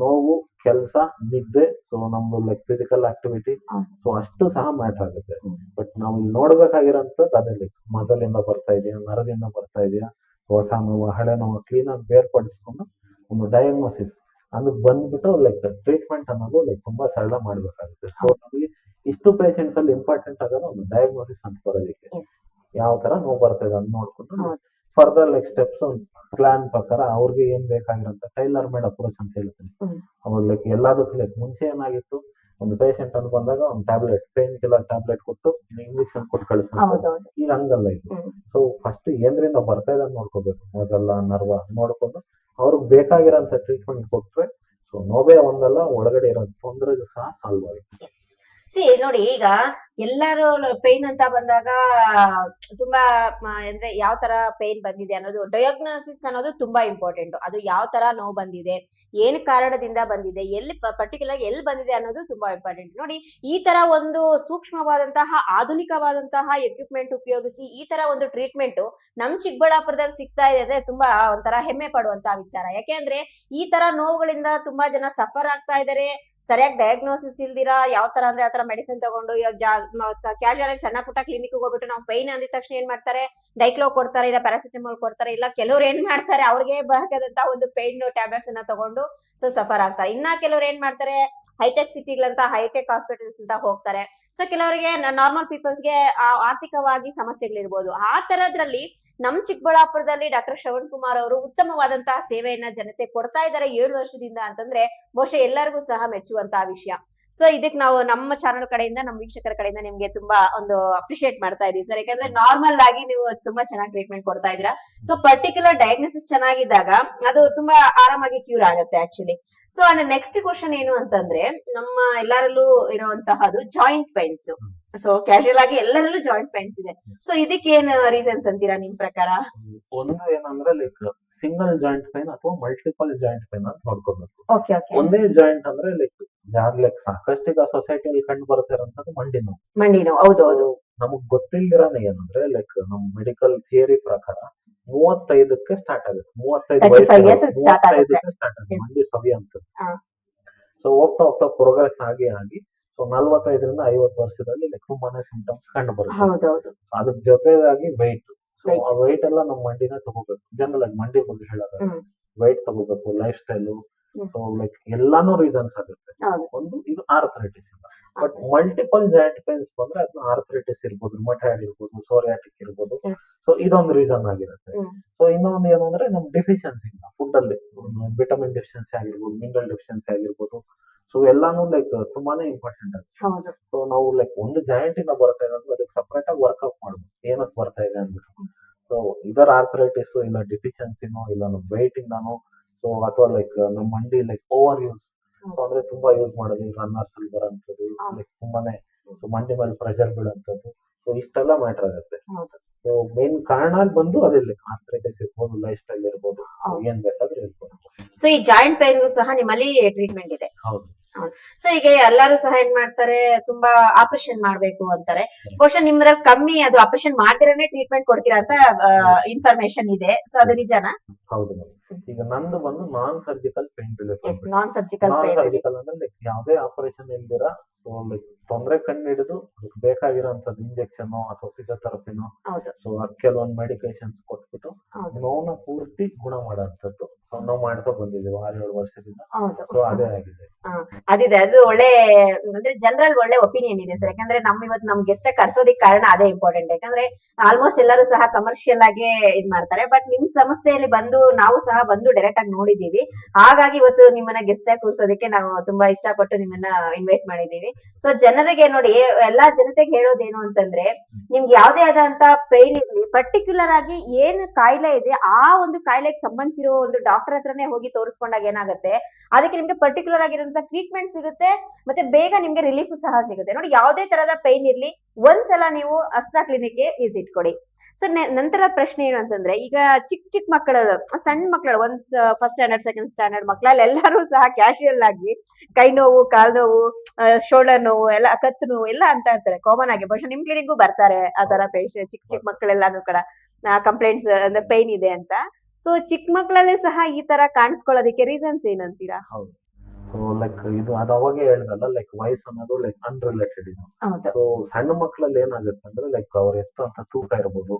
ನೋವು ಕೆಲಸ ನಿದ್ದೆ ಸೊ ನಮ್ದು ಲೈಕ್ ಫಿಸಿಕಲ್ ಆಕ್ಟಿವಿಟಿ. ಸೊ ಅಷ್ಟು ಸಹ ಮ್ಯಾಟರ್ ಆಗುತ್ತೆ. ಬಟ್ ನಾವು ಇಲ್ಲಿ ನೋಡ್ಬೇಕಾಗಿರೋಂಥದ್ದು ಅದೇ ಲೈಕ್ ಮಸಲಿಂದ ಬರ್ತಾ ಇದೆಯಾ ನರದಿಂದ ಬರ್ತಾ ಇದೆಯಾ ಹೊಸ ನೋವು ಹಳೆ ನೋವು ಕ್ಲೀನ್ ಆಗಿ ಬೇರ್ಪಡಿಸ್ಕೊಂಡು ಒಂದು ಡಯಾಗ್ನೋಸಿಸ್ ಅದು ಬಂದ್ಬಿಟ್ಟು ಲೈಕ್ ಟ್ರೀಟ್ಮೆಂಟ್ ಅನ್ನೋದು ಲೈಕ್ ತುಂಬಾ ಸರಳ ಮಾಡ್ಬೇಕಾಗುತ್ತೆ. ಸೊ ನಮಗೆ ಇಷ್ಟು ಪೇಷಂಟ್ಸ್ ಅಲ್ಲಿ ಇಂಪಾರ್ಟೆಂಟ್ ಆಗೋದು ಒಂದು ಡಯಾಗ್ನೋಸಿಸ್ ಅಂತ ಬರೋದಕ್ಕೆ. ಯಾವ ತರ ನೋವು ಬರ್ತಾ ಇದೆ ಅಂತ ನೋಡ್ಕೊಂಡು. ಫರ್ದರ್ ಲೈಕ್ ಸ್ಟೆಪ್ಸ್ ಪ್ಲಾನ್ ಪ್ರಕಾರ ಅವ್ರಿಗೆ ಏನ್ ಬೇಕಾಗಿರುತ್ತೆ? ಟೈಲರ್ ಮೇಡ್ ಅಪ್ರೋಚ್ ಅಂತ ಹೇಳ್ತೀನಿ. ಅವಾಗ ಲೈಕ್ ಎಲ್ಲದಕ್ಕೂ ಲೈಕ್ ಮುಂಚೆ ಏನಾಗಿತ್ತು? ಒಂದು ಪೇಷಂಟ್ ಅಂತ ಬಂದಾಗ ಒಂದು ಟ್ಯಾಬ್ಲೆಟ್ ಪೇನ್ ಕಿಲ್ಲರ್ ಟ್ಯಾಬ್ಲೆಟ್ ಕೊಟ್ಟು ಇಂಜೆಕ್ಷನ್ ಕೊಟ್ಟು ಕಳಿಸ್ತಾರೆ. ಈಗ ಹಂಗಲ್ಲ ಇದು. ಸೊ ಫಸ್ಟ್ ಏನ್ರಿಂದ ಬರ್ತಾ ಇದೆ ನೋಡ್ಕೋಬೇಕು. ಮೊದಲ ನರ್ವ ನೋಡ್ಕೊಂಡು ಅವ್ರಿಗೆ ಬೇಕಾಗಿರೋಂಥ ಟ್ರೀಟ್ಮೆಂಟ್ ಕೊಟ್ರೆ ಸೊ ನೋವೇ ಒಂದಲ್ಲ ಒಳಗಡೆ ಇರೋ ತೊಂದರೆ ಸಹ ಸಾಲ್ವ್ ಆಗುತ್ತೆ. ಸಿ ನೋಡಿ ಈಗ ಎಲ್ಲರೂ ಪೇನ್ ಅಂತ ಬಂದಾಗ, ತುಂಬಾ ಅಂದ್ರೆ ಯಾವ ತರ ಪೇನ್ ಬಂದಿದೆ ಅನ್ನೋದು ಡಯಾಗ್ನೋಸಿಸ್ ಅನ್ನೋದು ತುಂಬಾ ಇಂಪಾರ್ಟೆಂಟ್ ಅದು ಯಾವ ತರ ನೋವು ಬಂದಿದೆ, ಏನ್ ಕಾರಣದಿಂದ ಬಂದಿದೆ, ಎಲ್ಲಿ ಪರ್ಟಿಕ್ಯುಲರ್ ಎಲ್ಲಿ ಬಂದಿದೆ ಅನ್ನೋದು ತುಂಬಾ ಇಂಪಾರ್ಟೆಂಟ್ ನೋಡಿ, ಈ ತರ ಒಂದು ಸೂಕ್ಷ್ಮವಾದಂತಹ, ಆಧುನಿಕವಾದಂತಹ ಎಕ್ವಿಪ್ಮೆಂಟ್ ಉಪಯೋಗಿಸಿ, ಈ ತರ ಒಂದು ಟ್ರೀಟ್ಮೆಂಟ್ ನಮ್ ಚಿಕ್ಕಬಳ್ಳಾಪುರದಲ್ಲಿ ಸಿಗ್ತಾ ಇದೆ ಅಂದ್ರೆ ತುಂಬಾ ಒಂಥರ ಹೆಮ್ಮೆ ಪಡುವಂತಹ ವಿಚಾರ. ಯಾಕೆಂದ್ರೆ ಈ ತರ ನೋವುಗಳಿಂದ ತುಂಬಾ ಜನ ಸಫರ್ ಆಗ್ತಾ ಇದಾರೆ. ಸರಿಯಾಗಿ ಡಯಾಗ್ನೋಸಿಸ್ ಇಲ್ದಿರಾ, ಯಾವ ತರ ಅಂದ್ರೆ ಆತರ ಮೆಡಿಸಿನ್ ತಗೊಂಡು ಇವಾಗ ಕ್ಯಾಶುಯಲ್ ಆಗಿ ಸಣ್ಣ ಪುಟ್ಟ ಕ್ಲಿನಿಕ್ ಹೋಗ್ಬಿಟ್ಟು ನಾವು ಪೈನ್ ಅಂದಿದ ತಕ್ಷಣ ಏನ್ ಮಾಡ್ತಾರೆ? ಡೈಕ್ಲೋ ಕೊಡ್ತಾರೆ, ಇಲ್ಲ ಪ್ಯಾರಾಸಿಟಮಾಲ್ ಕೊಡ್ತಾರೆ, ಇಲ್ಲ ಕೆಲವ್ರು ಏನ್ ಮಾಡ್ತಾರೆ, ಅವ್ರಿಗೆ ಬೇಕಾದಂತ ಒಂದು ಪೈನ್ ಟ್ಯಾಬ್ಲೆಟ್ಸ್ ಅನ್ನ ತಗೊಂಡು ಸೊ ಸಫರ್ ಆಗ್ತಾರೆ. ಇನ್ನ ಕೆಲವ್ರು ಏನ್ ಮಾಡ್ತಾರೆ? ಹೈಟೆಕ್ ಸಿಟಿಗಳಂತ ಹೈಟೆಕ್ ಹಾಸ್ಪಿಟಲ್ಸ್ ಅಂತ ಹೋಗ್ತಾರೆ. ಸೊ ಕೆಲವರಿಗೆ ನಾರ್ಮಲ್ ಪೀಪಲ್ಸ್ಗೆ ಆರ್ಥಿಕವಾಗಿ ಸಮಸ್ಯೆಗಳಿರ್ಬೋದು. ಆ ತರದ್ರಲ್ಲಿ ನಮ್ ಚಿಕ್ಕಬಳ್ಳಾಪುರದಲ್ಲಿ ಡಾಕ್ಟರ್ ಶ್ರವಣ್ ಕುಮಾರ್ ಅವರು ಉತ್ತಮವಾದಂತಹ ಸೇವೆಯನ್ನ ಜನತೆ ಕೊಡ್ತಾ ಇದ್ದಾರೆ ಏಳು ವರ್ಷದಿಂದ ಅಂತಂದ್ರೆ ಬಹುಶಃ ಎಲ್ಲರಿಗೂ ಸಹ ಮೆಚ್ಚುವಂತಹ ವಿಷಯ. ಸೊ ಇದಕ್ಕೆ ನಾವು ನಮ್ಮ ಚಾನಲ್ ಕಡೆಯಿಂದ, ನಮ್ಮ ವೀಕ್ಷಕರ ಕಡೆಯಿಂದ ನಿಮ್ಗೆ ತುಂಬಾ ಒಂದು ಅಪ್ರಿಶಿಯೇಟ್ ಮಾಡ್ತಾ ಇದೀವಿ. ಸರ್ ಯಾಕಂದ್ರೆ ನಾರ್ಮಲ್ ಆಗಿ ನೀವು ತುಂಬಾ ಚೆನ್ನಾಗಿ ಟ್ರೀಟ್ಮೆಂಟ್ ಕೊಡ್ತಾ ಇದ್ದೀರಾ. ಸೊ ಪರ್ಟಿಕ್ಯುಲರ್ ಡಯಾಗ್ನೋಸಿಸ್ ಚೆನ್ನಾಗಿದ್ದಾಗ ಅದು ತುಂಬಾ ಆರಾಮಾಗಿ ಕ್ಯೂರ್ ಆಗುತ್ತೆ actually so and next question ಏನು ಅಂತಂದ್ರೆ, ನಮ್ಮ ಎಲ್ಲರಲ್ಲೂ ಇರುವಂತಹದ್ದು ಜಾಯಿಂಟ್ ಪೈನ್ಸ್ ಸೊ ಕ್ಯಾಶುಯಲ್ ಆಗಿ ಎಲ್ಲರಲ್ಲೂ ಜಾಯಿಂಟ್ ಪೈನ್ಸ್ ಇದೆ. ಸೊ ಇದಕ್ಕೆ ಏನ್ ರೀಸನ್ಸ್ ಅಂತೀರಾ ನಿಮ್ ಪ್ರಕಾರ? ಒಂದು ಏನಂದ್ರೆ ಲೈಕ್ ಸಿಂಗಲ್ ಜಾಯಿಂಟ್ ಪೈನ್ ಅಥವಾ ಮಲ್ಟಿಪಲ್ ಜಾಯಿಂಟ್ ಪೈನ್ ಅಂತ ನೋಡ್ಕೋಬೇಕು. ಒಂದೇ ಜಾಯಿಂಟ್ ಅಂದ್ರೆ ಲೈಕ್ ಯಾರು ಲೈಕ್ ಸಾಕಷ್ಟು ಈಗ ಸೊಸೈಟಿಯಲ್ಲಿ ಕಂಡು ಬರ್ತಾ ಇರೋಂಥದ್ದು ಮಂಡಿ ನೋವು. ಮಂಡಿ ನೋವು ಹೌದು ಹೌದು. ನಮಗ್ ಗೊತ್ತಿಲ್ದಿರೋನ ಏನಂದ್ರೆ ಲೈಕ್ ನಮ್ ಮೆಡಿಕಲ್ ಥಿಯರಿ ಪ್ರಕಾರ ಮೂವತ್ತೈದಕ್ಕೆ ಸ್ಟಾರ್ಟ್ ಆಗುತ್ತೆ. ಮೂವತ್ತೈದು 35 years ಆಗುತ್ತೆ. ಮೂವತ್ತೈದಕ್ಕೆ ಸ್ಟಾರ್ಟ್ ಆಗುತ್ತೆ ಮಂಡಿ ಸವಿ ಅಂತ. ಸೊ ಹೋಗ್ತಾ ಹೋಗ್ತಾ ಪ್ರೋಗ್ರೆಸ್ ಆಗಿ ಆಗಿ ಸೊ ನಲ್ವತ್ತೈದರಿಂದ ಐವತ್ತು ವರ್ಷದಲ್ಲಿ ಲೈಕ್ ತುಂಬಾನೇ ಸಿಂಟಮ್ಸ್ ಕಂಡು ಬರುತ್ತೆ. ಅದ್ರ ಜೊತೆಗಾಗಿ weight. ಸೊ. ಆ ವೈಟ್ ಎಲ್ಲ ನಮ್ಮ ಮಂಡಿನ ತಗೋಬೇಕು. ಜನರಲ್ ಆಗಿ ಮಂಡಿ ಬಗ್ಗೆ ಹೇಳೋದು ವೈಟ್ ತಗೋಬೇಕು ಲೈಫ್ ಸ್ಟೈಲು. ಸೊ ಲೈಕ್ ಎಲ್ಲಾನು ರೀಸನ್ಸ್ ಆಗುತ್ತೆ. ಒಂದು ಇದು arthritis but multiple joint pains ಬಂದ್ರೆ ಅದನ್ನ ಆರ್ಥರೈಟಿಸ್ ಇರ್ಬೋದು ರುಮಟಾಯ್ಡ್ ಇರ್ಬೋದು ಸೋರಿಯಾಟಿಕ್ ಇರ್ಬೋದು. ಸೊ ಇದೊಂದು ರೀಸನ್ ಆಗಿರುತ್ತೆ. ಸೊ ಇನ್ನೊಂದು ಏನು ಅಂದ್ರೆ ನಮ್ ಇಲ್ಲ ಫುಡ್ ಅಲ್ಲಿ. ವಿಟಮಿನ್ ಡೆಫಿಷಿಯನ್ಸಿ ಆಗಿರ್ಬೋದು ಮಿನರಲ್ ಡೆಫಿಷಿಯನ್ಸಿ ಆಗಿರ್ಬೋದು. ಸೊ ಎಲ್ಲಾನು ಲೈಕ್ ತುಂಬಾನೇ ಇಂಪಾರ್ಟೆಂಟ್ ಅದು ಸೊ ನಾವು ಲೈಕ್ ಒಂದು ಜಾಯಿಂಟ್ ಇಂದ ಬರ್ತಾ ಇದೆ ಅಂದ್ರೆ ಅದಕ್ಕೆ ಸಪರೇಟ್ ಆಗಿ ವರ್ಕ್ಔಟ್ ಮಾಡ್ಬೋದು ಏನಕ್ಕೆ ಬರ್ತಾ ಇದೆ ಅಂದ್ಬಿಟ್ಟು. ಸೊ ಇದರ ಆರ್ಥರೈಟಿಸ್ ಇಲ್ಲ ಡಿಫಿಷಿಯನ್ಸಿನೋ ಇಲ್ಲ ನಮ್ಮ ವೆಯ್ಟ್ ಇಂದಾನೋ ಸೊ ಅಥವಾ ಲೈಕ್ ನಮ್ಮ ಮಂಡಿ ಲೈಕ್ ಓವರ್ ಯೂಸ್. ಅಂದ್ರೆ ತುಂಬಾ ಯೂಸ್ ಮಾಡೋದು ರನ್ನರ್ಸ್ ಅಲ್ಲಿ ಬರೋಂಥದ್ದು. ಲೈಕ್ ತುಂಬಾನೇ ಸೊ ಮಂಡಿ ಮೇಲೆ ಪ್ರೆಷರ್ ಬೀಳೋಂಥದ್ದು. ಸೊ ಇಷ್ಟೆಲ್ಲ ಮ್ಯಾಟರ್ ಆಗುತ್ತೆ. ಸೊ ಮೇನ್ ಕಾರಣ ಬಂದು ಅದೇ ಲೈಕ್ ಆರ್ಥರೈಟಿಸ್ ಇರ್ಬೋದು ಲೈಫ್ ಸ್ಟೈಲ್ ಇರ್ಬೋದು. ಏನ್ ಬೇಕಾದ್ರೂ ಇರ್ಬೋದು ಸೊ ಈ ಜಾಯಿಂಟ್ ಪೈನ್ ಸಹ ನಿಮ್ಮಲ್ಲಿ ಟ್ರೀಟ್ಮೆಂಟ್ ಇದೆ. ಹೌದು. ಸೊ ಈಗ ಎಲ್ಲರೂ ಸಹ ಏನ್ ಮಾಡ್ತಾರೆ ತುಂಬಾ ಆಪರೇಷನ್ ಮಾಡ್ಬೇಕು ಅಂತಾರೆ. ಬಹುಶಃ ನಿಮ್ದ್ರಲ್ಲಿ ಕಮ್ಮಿ ಅದು ಆಪರೇಷನ್ ಮಾಡ್ತಿರನೇ ಟ್ರೀಟ್ಮೆಂಟ್ ಕೊಡ್ತೀರಾ ಅಂತ ಇನ್ಫಾರ್ಮೇಶನ್ ಇದೆ. ಸೊ ಅದು ನಿಜನಾ? ಹೌದು ಈಗ ನಂದು ಬಂದು non surgical pain non surgical pain surgical ಅಂದ್ರೆ ಯಾವುದೇ ಆಪರೇಷನ್ ಇಲ್ದಿರ ಲೈಕ್ ತೊಂದರೆ ಕಂಡು ಹಿಡಿದು ಅದಕ್ಕೆ ಬೇಕಾಗಿರೋಂಥದ್ದು ಇಂಜೆಕ್ಷನ್ ಅಥವಾ ಫಿಸಿಯೋಥೆರಪಿನೋ ಸೊ ಕೆಲವೊಂದು ಮೆಡಿಕೇಶನ್ಸ್ ಕೊಟ್ಬಿಟ್ಟು ನೋವನ್ನ ಪೂರ್ತಿ ಗುಣ ಮಾಡೋಂಥದ್ದು ಸೊ ನಾವು ಮಾಡ್ತಾ ಬಂದಿದ್ದೀವಿ ಆರು ಏಳು ವರ್ಷದಿಂದ. ಸೊ ಅದೇ ಆಗಿದೆ. ಅದಿದೆ. ಅದು ಒಳ್ಳೆ ಅಂದ್ರೆ ಜನರಲ್ ಒಳ್ಳೆ ಒಪಿನಿಯನ್ ಇದೆ ಸರ್. ಯಾಕಂದ್ರೆ ನಮ್ ಇವತ್ತು ನಮ್ ಗೆಸ್ಟ್ ಕರ್ಸೋದಿಕ್ ಕಾರಣ ಅದೇ ಇಂಪಾರ್ಟೆಂಟ್ ಯಾಕಂದ್ರೆ ಆಲ್ಮೋಸ್ಟ್ ಎಲ್ಲರೂ ಸಹ ಕಮರ್ಷಿಯಲ್ ಆಗಿ ಇದ್ ಮಾಡ್ತಾರೆ. ಬಟ್ ನಿಮ್ ಸಂಸ್ಥೆಯಲ್ಲಿ ಬಂದು ನಾವು ಸಹ ಬಂದು ಡೈರೆಕ್ಟ್ ಆಗಿ ನೋಡಿದೀವಿ ಹಾಗಾಗಿ ಇವತ್ತು ನಿಮ್ಮನ್ನ ಗೆಸ್ಟ್ ಆಗಿ ಕೂರ್ಸೋದಕ್ಕೆ ನಾವು ತುಂಬಾ ಇಷ್ಟಪಟ್ಟು ನಿಮ್ಮನ್ನ ಇನ್ವೈಟ್ ಮಾಡಿದೀವಿ ಸೊ ಜನರಿಗೆ ನೋಡಿ ಎಲ್ಲಾ ಜನತೆಗೆ ಹೇಳೋದೇನು ಅಂತಂದ್ರೆ, ನಿಮ್ಗೆ ಯಾವ್ದೇ ಆದಂತ ಪೈನ್ ಇರ್ಲಿ ಪರ್ಟಿಕ್ಯುಲರ್ ಆಗಿ ಏನ್ ಕಾಯಿಲೆ ಇದೆ, ಆ ಒಂದು ಕಾಯಿಲೆಗೆ ಸಂಬಂಧಿಸಿರೋ ಒಂದು ಡಾಕ್ಟರ್ ಹತ್ರನೇ ಹೋಗಿ ತೋರಿಸ್ಕೊಂಡಾಗ ಏನಾಗುತ್ತೆ, ಅದಕ್ಕೆ ನಿಮ್ಗೆ ಪರ್ಟಿಕ್ಯುಲರ್ ಆಗಿರುವಂತ ಟ್ರೀಟ್ಮೆಂಟ್ ಸಿಗುತ್ತೆ, ಮತ್ತೆ ಬೇಗ ನಿಮ್ಗೆ ರಿಲೀಫ್ ಸಹ ಸಿಗುತ್ತೆ. ನೋಡಿ, ಯಾವುದೇ ತರದ ಪೈನ್ ಇರ್ಲಿ, ಒಂದ್ಸಲ ನೀವು ಅಸ್ತ್ರ ಕ್ಲಿನಿಕ್ಗೆ ವಿಸಿಟ್ ಕೊಡಿ. ಸೊ ನಂತರ ಪ್ರಶ್ನೆ ಏನು ಅಂತಂದ್ರೆ, ಈಗ ಚಿಕ್ಕ ಚಿಕ್ಕ ಮಕ್ಕಳು ಸಣ್ಣ ಮಕ್ಕಳು, ಒಂದ್ ಫಸ್ಟ್ ಸ್ಟ್ಯಾಂಡರ್ಡ್ ಸೆಕೆಂಡ್ ಸ್ಟ್ಯಾಂಡರ್ಡ್ ಮಕ್ಕಳಲ್ಲಿ ಎಲ್ಲರೂ ಸಹ ಕ್ಯಾಶುಯಲ್ ಆಗಿ ಕೈ ನೋವು, ಕಾಲ್ ನೋವು ಶೋಲ್ಡರ್ ನೋವು, ಎಲ್ಲ, ಕತ್ತು ನೋವು, ಎಲ್ಲ ಅಂತ ಇರ್ತಾರೆ ಕಾಮನ್ ಆಗಿ. ಬಹುಶಃ ನಿಮ್ ಕ್ಲಿನಿಕ್ಗೂ ಬರ್ತಾರೆ ಆ ತರ ಚಿಕ್ಕ ಚಿಕ್ಕ ಮಕ್ಕಳೆಲ್ಲಾನು ಕೂಡ ಕಂಪ್ಲೇಂಟ್ಸ್ ಅಂದ್ರೆ ಪೈನ್ ಇದೆ ಅಂತ. ಸೊ ಚಿಕ್ಕ ಮಕ್ಕಳಲ್ಲೇ ಸಹ ಈ ತರ ಕಾಣಿಸ್ಕೊಳ್ಳೋದಕ್ಕೆ ರೀಸನ್ಸ್ ಏನಂತೀರಾ? ಸೊ ಲೈಕ್ ಇದು ಅದು ಅವಾಗೇ ಹೇಳ್ದಲ್ಲ ಲೈಕ್ ವಯಸ್ಸು ಅನ್ನೋದು ಲೈಕ್ ಅನ್ರಿಲೇಟೆಡ್ ಇದು. ಹೌದು. ಸೊ ಸಣ್ಣ ಮಕ್ಕಳಲ್ಲಿ ಏನಾಗುತ್ತೆ ಅಂದ್ರೆ ಲೈಕ್ ಅವ್ರ ಎತ್ತಂತ ತೂಕ ಇರ್ಬೋದು.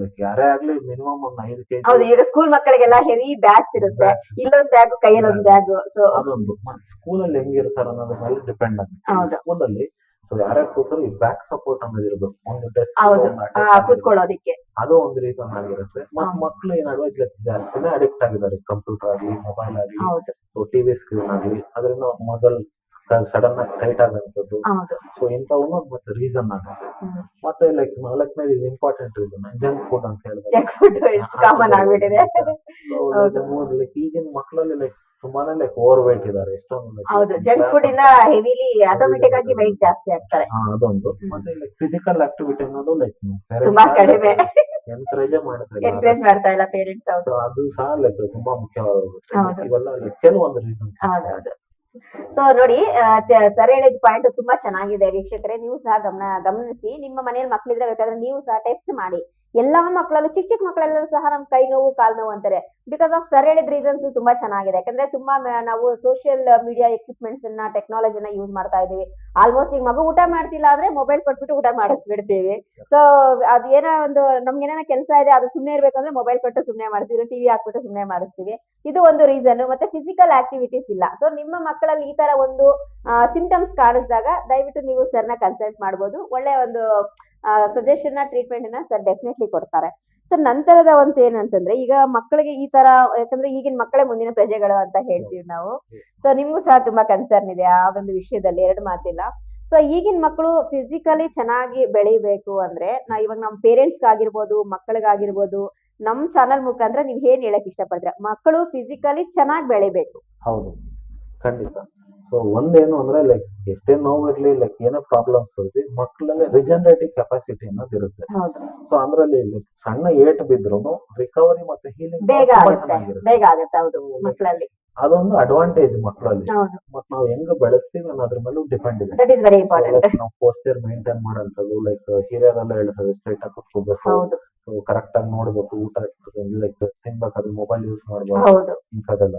ಲೈಕ್ ಯಾರೇ ಆಗ್ಲಿ ಮಿನಿಮಮ್ ಒಂದ್ ಐದು ಹೌದು ಕೆಜಿ ಈಗ ಸ್ಕೂಲ್ ಮಕ್ಕಳಿಗೆಲ್ಲ ಹೆವಿ ಬ್ಯಾಗ್ಸ್ ಇರುತ್ತೆ. ಇಲ್ಲೊಂದ್ ಬ್ಯಾಗ್ ಕೈಯಲ್ಲಿ ಒಂದ್ ಬ್ಯಾಗ್ ಸೊ ಅದೊಂದು. ಹೆಂಗ್ ಇರ್ತಾರ ಅನ್ನೋದ್ರ ಮೇಲೆ ಡಿಪೆಂಡ್ ಹೌದು. ಸ್ಕೂಲ್ ಅಲ್ಲಿ ಸೊ ಯಾರೇ ಕೂತರು ಈ ಬ್ಯಾಕ್ ಸಪೋರ್ಟ್ ಅನ್ನೋದು ಇರ್ಬೇಕು. ಒಂದು ಡೆಸ್ಕ್ ಹೌದು. ಆ, ಕೂತ್ಕೊಳ್ಳೋದಿಕ್ಕೆ. ಅದು ಒಂದು ರೀಸನ್ ಆಗಿರುತ್ತೆ. ಮತ್ ಮಕ್ಕಳು ಮಕ್ಳು ಏನಾಗುತ್ತೆ ಜಾಸ್ತಿನೇ ಅಡಿಕ್ಟ್ ಆಗಿದ್ದಾರೆ. ಕಂಪ್ಯೂಟರ್ ಆಗ್ಲಿ ಮೊಬೈಲ್ ಆಗ್ಲಿ ಟಿವಿ ಸ್ಕ್ರೀನ್ ಆಗ್ಲಿ ಅದರಿಂದ ಮಜಲ್ ಸಡನ್ ಆಗಿ ಟೈಟ್ ಆಗುವಂಥದ್ದು ಸೊ ಇಂಥವನ್ನ ಮತ್ತೆ ರೀಸನ್ ಆಗುತ್ತೆ. ಮತ್ತೆ ಲೈಕ್ ನಾಲ್ಕನೇ ಇದು ಇಂಪಾರ್ಟೆಂಟ್ ರೀಸನ್ ಜಂಕ್ ಫುಡ್ ಅಂತ ಹೇಳಿದ್ರೆ ಈಗಿನ ಮಕ್ಕಳಲ್ಲಿ ಲೈಕ್ ತುಂಬಾನೇ ಲೈಕ್ ಓವರ್ ವೈಟ್ ಇದ್ದಾರೆ. ಎಷ್ಟೊಂದು ಹೌದು ಜಂಕ್ ಫುಡ್ ಇಂದ ಹೆವಿಲಿ ಆಟೋಮೆಟಿಕ್ ಆಗಿ weight ಜಾಸ್ತಿ ಆಗ್ತಾರೆ. ಹಾ, ಅದೊಂದು. ಮತ್ತೆ ಲೈಕ್ ಫಿಸಿಕಲ್ ಆಕ್ಟಿವಿಟಿ ಅನ್ನೋದು ಲೈಕ್ ತುಂಬಾ ಕಡಿಮೆ. ಎನ್ಕರೇಜ್ ಮಾಡ್ತಾರೆ ಎನ್ಕರೇಜ್ ಮಾಡ್ತಾ ಇಲ್ಲ ಪೇರೆಂಟ್ಸ್ ಅವರು. ಅದು ಸಹ ಲೈಕ್ ತುಂಬಾ ಮುಖ್ಯವಾದ ಹೌದು. ಇವೆಲ್ಲ ಲೈಕ್ ಕೆಲವೊಂದು ರೀಸನ್ ಹೌದೌದು. ಸೊ ನೋಡಿ ಸರ್ ಹೇಳಿದ ಪಾಯಿಂಟ್ ತುಂಬಾ ಚೆನ್ನಾಗಿದೆ. ವೀಕ್ಷಕರೇ ನೀವು ಸಹ ಗಮನ ಗಮನಿಸಿ. ನಿಮ್ಮ ಮನೆಯಲ್ಲಿ ಮಕ್ಕಳಿದ್ರೆ ಬೇಕಾದ್ರೆ ನೀವು ಸಹ ಟೆಸ್ಟ್ ಮಾಡಿ. ಎಲ್ಲಾ ಮಕ್ಕಳಲ್ಲೂ ಚಿಕ್ಕ ಚಿಕ್ಕ ಮಕ್ಕಳೆಲ್ಲರೂ ಸಹ ನಮ್ ಕೈ ನೋವು, ಕಾಲ್ ನೋವು ಅಂತಾರೆ. ಬಿಕಾಸ್ ಆಫ್ ಸರ್ ಹೇಳಿದ ರೀಸನ್ಸ್ ತುಂಬಾ ಚೆನ್ನಾಗಿದೆ. ಯಾಕಂದ್ರೆ ತುಂಬಾ ನಾವು ಸೋಷಿಯಲ್ ಮೀಡಿಯಾ ಎಕ್ವಿಪ್ಮೆಂಟ್ಸ್ ಅನ್ನ ಟೆಕ್ನಾಲಜಿನ ಯೂಸ್ ಮಾಡ್ತಾ ಇದೀವಿ ಆಲ್ಮೋಸ್ಟ್ ಈಗ ಮಗು ಊಟ ಮಾಡ್ತಿಲ್ಲ ಅಂದ್ರೆ ಮೊಬೈಲ್ ಕೊಟ್ಬಿಟ್ಟು ಊಟ ಮಾಡಿಸ್ಬಿಡ್ತೀವಿ. ಸೊ ಅದ್ ಏನೋ ಒಂದು, ನಮ್ಗೆ ಏನಾರ ಕೆಲಸ ಇದೆ, ಅದು ಸುಮ್ಮನೆ ಇರ್ಬೇಕಂದ್ರೆ ಮೊಬೈಲ್ ಕೊಟ್ಟು ಸುಮ್ಮನೆ ಮಾಡಿಸ್ತೀವಿ. ಟಿವಿ ಹಾಕ್ಬಿಟ್ಟು ಸುಮ್ಮನೆ ಮಾಡಿಸ್ತೀವಿ. ಇದು ಒಂದು ರೀಸನ್ ಮತ್ತೆ ಫಿಸಿಕಲ್ ಆಕ್ಟಿವಿಟೀಸ್ ಇಲ್ಲ. ಸೊ ನಿಮ್ಮ ಮಕ್ಕಳಲ್ಲಿ ಈ ತರ ಒಂದು ಸಿಂಪ್ಟಮ್ಸ್ ಕಾಣಿಸಿದಾಗ ದಯವಿಟ್ಟು ನೀವು ಸರ್ನ ಕನ್ಸಲ್ಟ್ ಮಾಡ್ಬೋದು. ಒಳ್ಳೆ ಒಂದು ಸಜೆಷನ್ನ ಟ್ರೀಟ್ಮೆಂಟ್ನ ಸರ್ ಡೆಫಿನೆಟ್ಲಿ ಕೊಡ್ತಾರೆ. ಸರ್ ನಂತರದ ಒಂದು ಏನಂತಂದ್ರೆ ಈಗ ಮಕ್ಕಳಿಗೆ ಈ ತರ ಯಾಕಂದ್ರೆ ಈಗಿನ ಮಕ್ಕಳೇ ಮುಂದಿನ ಪ್ರಜೆಗಳು ಅಂತ ಹೇಳ್ತೀವಿ ನಾವು. ಸೊ ನಿಮ್ಗೂ ಸಹ ತುಂಬಾ ಕನ್ಸರ್ನ್ ಇದೆ ಆ ಒಂದು ವಿಷಯದಲ್ಲಿ ಎರಡು ಮಾತಿಲ್ಲ. ಸೊ ಈಗಿನ ಮಕ್ಕಳು ಫಿಸಿಕಲಿ ಚೆನ್ನಾಗಿ ಬೆಳಿಬೇಕು ಅಂದ್ರೆ ನಾ ಇವಾಗ ನಮ್ಮ ಪೇರೆಂಟ್ಸ್ ಆಗಿರ್ಬೋದು ಮಕ್ಕಳಿಗಾಗಿರ್ಬೋದು ನಮ್ ಚಾನಲ್ ಮುಖಾಂತರ ನೀವ್ ಏನ್ ಹೇಳಕ್ ಇಷ್ಟಪಡ್ತೀರಾ? ಮಕ್ಕಳು ಫಿಸಿಕಲಿ ಚೆನ್ನಾಗಿ ಬೆಳಿಬೇಕು. ಹೌದು. ಖಂಡಿತ. ಸೊ ಒಂದೇನು ಅಂದ್ರೆ ಲೈಕ್ ಎಷ್ಟೇ ನೋವಿರ್ಲಿ ಇರ್ಲಿ ಲೈಕ್ ಏನೋ ಪ್ರಾಬ್ಲಮ್ಸ್ ಇರಲಿ ಮಕ್ಕಳಲ್ಲಿ ರಿಜನರೇಟಿವ್ ಕೆಪಾಸಿಟಿ ಅನ್ನೋದು ಇರುತ್ತೆ. ಸೊ ಅದ್ರಲ್ಲಿ ಲೈಕ್ ಸಣ್ಣ ಏಟ್ ಬಿದ್ರು ರಿಕವರಿ ಮತ್ತೆ ಹೀಲಿಂಗ್ ಬೇಗ ಆಗುತ್ತೆ. ಹೌದು ಮಕ್ಕಳಲ್ಲಿ ಅದೊಂದು ಅಡ್ವಾಂಟೇಜ್ ಮಕ್ಕಳಲ್ಲಿ ಮತ್ ನಾವು ಹೆಂಗ್ ಬೆಳೆಸ್ತೀವಿ ಅನ್ನೋದ್ರ ಮೇಲೆ ಡಿಪೆಂಡ್ ಇದೆ. ನಾವು ಪೋಸ್ಚರ್ ಮೇಂಟೈನ್ ಮಾಡಂತದ್ದು ಲೈಕ್ ಹಿರಿಯರೆಲ್ಲ ಹೇಳ್ತಾರೆ ಸ್ಟ್ರೈಟ್ ಆಗಿ ಕೂತ್ಕೋಬೇಕು ಕರೆಕ್ಟ್ ಆಗಿ ನೋಡ್ಬೇಕು ಊಟ ಲೈಕ್ ತಿನ್ಬೇಕಾದ್ರೆ ಮೊಬೈಲ್ ಯೂಸ್ ಮಾಡ್ಬಾರ್ದು ಇಂಥದೆಲ್ಲ ಇಂಥದ್ದೆಲ್ಲ.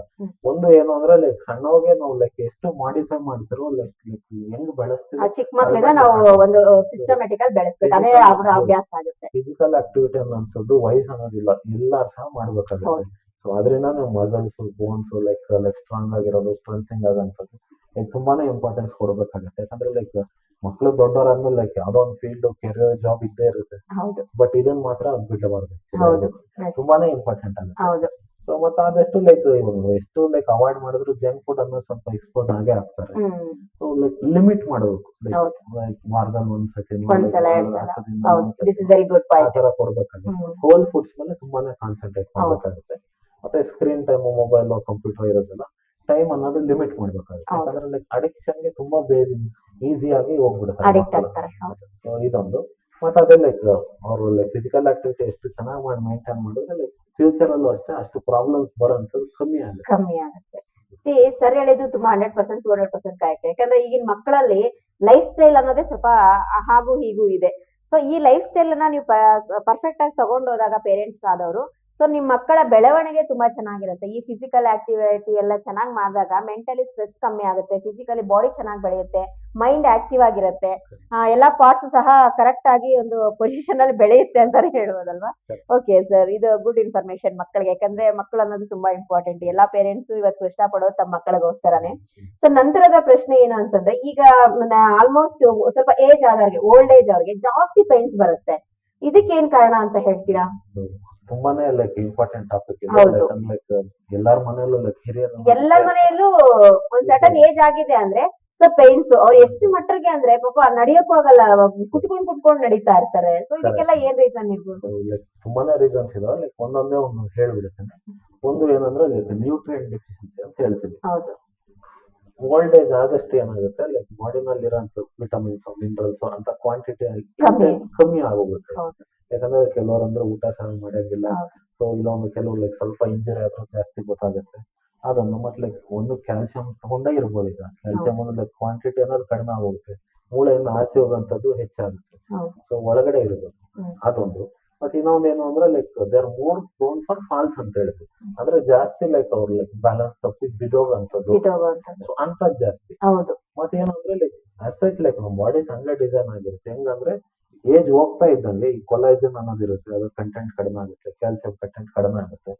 ಒಂದು ಏನು ಅಂದ್ರೆ ಲೈಕ್ ಸಣ್ಣವಾಗೆ ನಾವು ಲೈಕ್ ಎಷ್ಟು ಮಾಡಿಫೈ ಮಾಡಿದ್ರು ಲೈಕ್ ಲೈಕ್ ಹೆಂಗ್ ಬೆಳೆಸ್ತೀವಿ ಚಿಕ್ಕ ಮಕ್ಕಳಿಂದ ನಾವು ಒಂದು ಸಿಸ್ಟಮ್ಯಾಟಿಕ್ ಆಗಿ ಬೆಳೆಸ್ಬೇಕು. ಅದೇ ಅವ್ರ ಅಭ್ಯಾಸ ಆಗುತ್ತೆ. ಫಿಸಿಕಲ್ ಆಕ್ಟಿವಿಟಿ ಅನ್ನೋದು ವಯಸ್ಸು ಅನ್ನೋದಿಲ್ಲ. ಎಲ್ಲ ಸಹ ಮಾಡ್ಬೇಕಾಗುತ್ತೆ. ಸೊ ಅದರಿಂದ ನಾವು muscles bones like like strong ಆಗಿರೋದು ಸ್ಟ್ರೆಂಥಿಂಗ್ ಆಗಂತದ್ದು ಲೈಕ್ ತುಂಬಾನೇ ಇಂಪಾರ್ಟೆನ್ಸ್ ಕೊಡ್ಬೇಕಾಗುತ್ತೆ. ಯಾಕಂದ್ರೆ ಲೈಕ್ ಮಕ್ಕಳು ದೊಡ್ಡವರಾದ್ಮೇಲೆ ಲೈಕ್ ಯಾವ್ದೋ ಒಂದು ಫೀಲ್ಡ್ ಕೆರಿಯರ್ ಜಾಬ್ ಇದ್ದೇ ಇರುತ್ತೆ. ಹೌದು. ಬಟ್ ಇದನ್ನ ಮಾತ್ರ ಅದ್ ಬಿಡಬಾರ್ದು ಹೌದು. Yes. ತುಂಬಾನೇ ಇಂಪಾರ್ಟೆಂಟ್ ಆಗುತ್ತೆ. ಹೌದು. ಸೊ ಮತ್ತೆ ಆದಷ್ಟು ಲೈಕ್ ಎಷ್ಟು ಲೈಕ್ ಅವಾಯ್ಡ್ ಮಾಡಿದ್ರು ಜಂಕ್ ಫುಡ್ ಅನ್ನೋ ಸ್ವಲ್ಪ ಎಕ್ಸ್ಪೋಸ್ ಆಗೇ ಆಗ್ತಾರೆ. ಹ್ಮ್. ಸೊ ಲೈಕ್ ಲಿಮಿಟ್ ಮಾಡಬೇಕು. ಹೌದು. ಲೈಕ್ ವಾರದಲ್ಲಿ ಒಂದ್ ಸತಿ ಒಂದ್ಸಲ, ಎರಡ್ ಸಲ. ಹೌದು. ದಿಸ್ ಇಸ್ ವೆರಿ ಗುಡ್ ಆ ಪಾಯಿಂಟ್ ತರ ಕೊಡ್ಬೇಕಾಗುತ್ತೆ. ಹ್ಮ್. ಹೋಲ್ ಫುಡ್ಸ್ ಮೇಲೆ ತುಂಬಾನೇ ಕಾನ್ಸಂಟ್ರೇಟ್. ಮಾಡ್ಬೇಕಾಗುತ್ತೆ. ಮತ್ತೆ ಸ್ಕ್ರೀನ್ ಟೈಮ್ ಮೊಬೈಲ್ ಕಂಪ್ಯೂಟರ್ ಇರೋದಲ್ಲ. ಟೈಮ್ ಅನ್ನೋದು ಲಿಮಿಟ್ ಮಾಡ್ಬೇಕಾಗುತ್ತೆ. ಹೌದು. ಯಾಕಂದ್ರೆ ಲೈಕ್ ಅಡಿಕ್ಷನ್ಗೆ ತುಂಬಾ ಬೇಗ ಆಗಿ ಹೋಗ್ಬಿಡುತ್ತೆ ಅಡಿಕ್ಟ್. ಆಗ್ತಾರೆ ಹೌದು. So ಇದೊಂದು. ಮತ್ತೆ ಅದೇ ಲೈಕ್ ಅವರು ಲೈಕ್ ಫಿಸಿಕಲ್ ಆಕ್ಟಿವಿಟಿ ಎಷ್ಟು ಚೆನ್ನಾಗಿ ಮಾಡಿ ಮೇಂಟೈನ್ ಮಾಡಿದ್ರೆ ಲೈಕ್ ಫ್ಯೂಚರ್ ಅಲ್ಲೂ ಅಷ್ಟೇ ಅಷ್ಟು ಪ್ರಾಬ್ಲಮ್ಸ್ ಬರೋಂಥದ್ದು ಕಮ್ಮಿ ಆಗುತ್ತೆ. ಕಮ್ಮಿ ಆಗುತ್ತೆ. ಸಿ ಸರ್ ಹೇಳಿದ್ದು ತುಂಬಾ hundred percent two hundred percent correct ಯಾಕಂದ್ರೆ ಈಗಿನ ಮಕ್ಕಳಲ್ಲಿ ಲೈಫ್ ಸ್ಟೈಲ್ ಅನ್ನೋದೇ ಸ್ವಲ್ಪ ಹಾಗೂ ಹೀಗೂ ಇದೆ. ಸೊ ಈ ಲೈಫ್ ಸ್ಟೈಲ್ ಅನ್ನ ನೀವು ಪರ್ಫೆಕ್ಟ್ ಆಗಿ ತಗೊಂಡೋದಾಗ ಪೇರೆಂಟ್ಸ್ ಆದವರು ಸೊ ನಿಮ್ ಮಕ್ಕಳ ಬೆಳವಣಿಗೆ ತುಂಬಾ ಚೆನ್ನಾಗಿರುತ್ತೆ. ಈ ಫಿಸಿಕಲ್ ಆಕ್ಟಿವಿಟಿ ಎಲ್ಲ ಚೆನ್ನಾಗಿ ಮಾಡಿದಾಗ ಮೆಂಟಲಿ ಸ್ಟ್ರೆಸ್ ಕಮ್ಮಿ ಆಗುತ್ತೆ. ಫಿಸಿಕಲಿ ಬಾಡಿ ಚೆನ್ನಾಗಿ ಬೆಳೆಯುತ್ತೆ. ಮೈಂಡ್ ಆಕ್ಟಿವ್ ಆಗಿರುತ್ತೆ. ಎಲ್ಲಾ ಪಾರ್ಟ್ಸ್ ಸಹ ಕರೆಕ್ಟ್ ಆಗಿ ಒಂದು ಪೊಸಿಷನ್ ಅಲ್ಲಿ ಬೆಳೆಯುತ್ತೆ ಅಂತಾನೆ ಹೇಳ್ಬೋದಲ್ವಾ. ಓಕೆ ಸರ್ ಇದು ಗುಡ್ ಇನ್ಫಾರ್ಮೇಶನ್ ಮಕ್ಕಳಿಗೆ. ಯಾಕಂದ್ರೆ ಮಕ್ಕಳು ಅನ್ನೋದು ತುಂಬಾ ಇಂಪಾರ್ಟೆಂಟ್ ಎಲ್ಲಾ ಪೇರೆಂಟ್ಸ್ ಇವತ್ತು ಇಷ್ಟಪಡೋದು ತಮ್ಮ ಮಕ್ಕಳಿಗೋಸ್ಕರನೇ. ಸೊ ನಂತರದ ಪ್ರಶ್ನೆ ಏನು ಅಂತಂದ್ರೆ ಈಗ ಆಲ್ಮೋಸ್ಟ್ ಸ್ವಲ್ಪ ಏಜ್ ಆದವ್ರಿಗೆ ಓಲ್ಡ್ ಏಜ್ ಅವ್ರಿಗೆ ಜಾಸ್ತಿ ಪೈನ್ಸ್ ಬರುತ್ತೆ. ಇದಕ್ಕೆ ಏನ್ ಕಾರಣ ಅಂತ ಹೇಳ್ತೀರಾ? ತುಂಬಾನೇ ಲೈಕ್ ಇಂಪಾರ್ಟೆಂಟ್ ಟಾಪಿಕ್ ಹೌದು. ಲೈಕ್ ಎಲ್ಲಾರ ಮನೆಯಲ್ಲೂ ಲೈಕ್ ಹಿರಿಯರು ಎಲ್ಲರ ಮನೆಯಲ್ಲೂ ಒಂದ್ ಸಟನ್ ಏಜ್ ಆಗಿದೆ ಅಂದ್ರೆ ಸೊ ಪೇನ್ಸ್ ಅವ್ರು ಎಷ್ಟು ಮಟ್ಟಿಗೆ ಅಂದ್ರೆ ಪಾಪ ನಡಿಯಕ್ಕೂ ಆಗಲ್ಲ ಕುಟ್ಕೊಂಡ್ ಕುಟ್ಕೊಂಡ್ ನಡೀತಾ ಇರ್ತಾರೆ. ಸೊ ಇದಕ್ಕೆಲ್ಲ ಏನ್ ರೀಸನ್ ಇರ್ಬೋದು? ಲೈಕ್ ತುಂಬಾನೇ ರೀಸನ್ಸ್ ಇದಾವೆ. ಲೈಕ್ ಒಂದೊಂದೇ ಒಂದು ಹೇಳ್ಬಿಡ್ತೇನೆ ಒಂದು ಏನಂದ್ರೆ ಲೈಕ್ ನ್ಯೂಟ್ರಿಯನ್ ಡೆಫಿಷಿಯನ್ಸಿ ಅಂತ ಹೇಳ್ತೀವಿ ಹೌದು. ಓಲ್ಡ್ ಏಜ್ ಆದಷ್ಟು ಏನಾಗುತ್ತೆ? ಲೈಕ್ ಬಾಡಿನಲ್ಲಿ ಇರೋಂತ ವಿಟಮಿನ್ಸ್ ಮಿನರಲ್ಸ್ ಅಂತ ಕ್ವಾಂಟಿಟಿ ಕಮ್ಮಿ. ಆಗೋಗುತ್ತೆ. ಯಾಕಂದ್ರೆ ಕೆಲವರಂದ್ರೆ ಊಟ ಚೆನ್ನಾಗಿ ಮಾಡಂಗಿಲ್ಲ. ಸೊ ಇಲ್ಲೊಂದು ಕೆಲವು ಲೈಕ್ ಸ್ವಲ್ಪ ಇಂಜುರಿ ಆದ್ರೂ ಜಾಸ್ತಿ ಗೊತ್ತಾಗುತ್ತೆ. ಅದನ್ನು ಮತ್ತೆ ಲೈಕ್ ಒಂದು ಕ್ಯಾಲ್ಸಿಯಂ ತಗೊಂಡೇ ಇರ್ಬೋದು ಈಗ. ಕ್ಯಾಲ್ಸಿಯಂ ಒಂದು ಲೈಕ್ ಕ್ವಾಂಟಿಟಿ ಅನ್ನೋದು ಕಡಿಮೆ ಆಗೋಗುತ್ತೆ. ಮೂಳೆಯಿಂದ ಆಚೆ ಹೋಗುವಂಥದ್ದು ಹೆಚ್ಚಾಗುತ್ತೆ. ಸೊ ಒಳಗಡೆ ಇರಬೇಕು. ಅದೊಂದು. ಮತ್ತೆ ಇನ್ನೊಂದೇನು ಏನು ಅಂದ್ರೆ like there more prone for falls ಅಂತ ಹೇಳ್ತೀವಿ. ಅಂದ್ರೆ ಜಾಸ್ತಿ ಲೈಕ್ ಅವ್ರು ಲೈಕ್ ಬ್ಯಾಲೆನ್ಸ್ ತಪ್ಪಿ ಬಿದೋಗಂತದ್ದು ಅಂತ ಅಂತದ್ ಜಾಸ್ತಿ. ಹೌದು. ಮತ್ತೆ ಏನಂದ್ರೆ ಲೈಕ್ ಅಸೆಟ್ ಲೈಕ್ ನಮ್ಮ ಬಾಡಿ ಹಂಗೆ ಡಿಸೈನ್ ಆಗಿರುತ್ತೆ. ಹೆಂಗಂದ್ರೆ ಏಜ್ ಹೋಗ್ತಾ ಇದ್ದಂಗೆ ಈ ಕೊಲಾಜನ್ ಅನ್ನೋದು ಇರುತ್ತೆ. ಅದು ಕಂಟೆಂಟ್ ಕಡಿಮೆ ಆಗುತ್ತೆ. ಕ್ಯಾಲ್ಸಿಯಂ ಕಂಟೆಂಟ್ ಕಡಿಮೆ ಆಗುತ್ತೆ.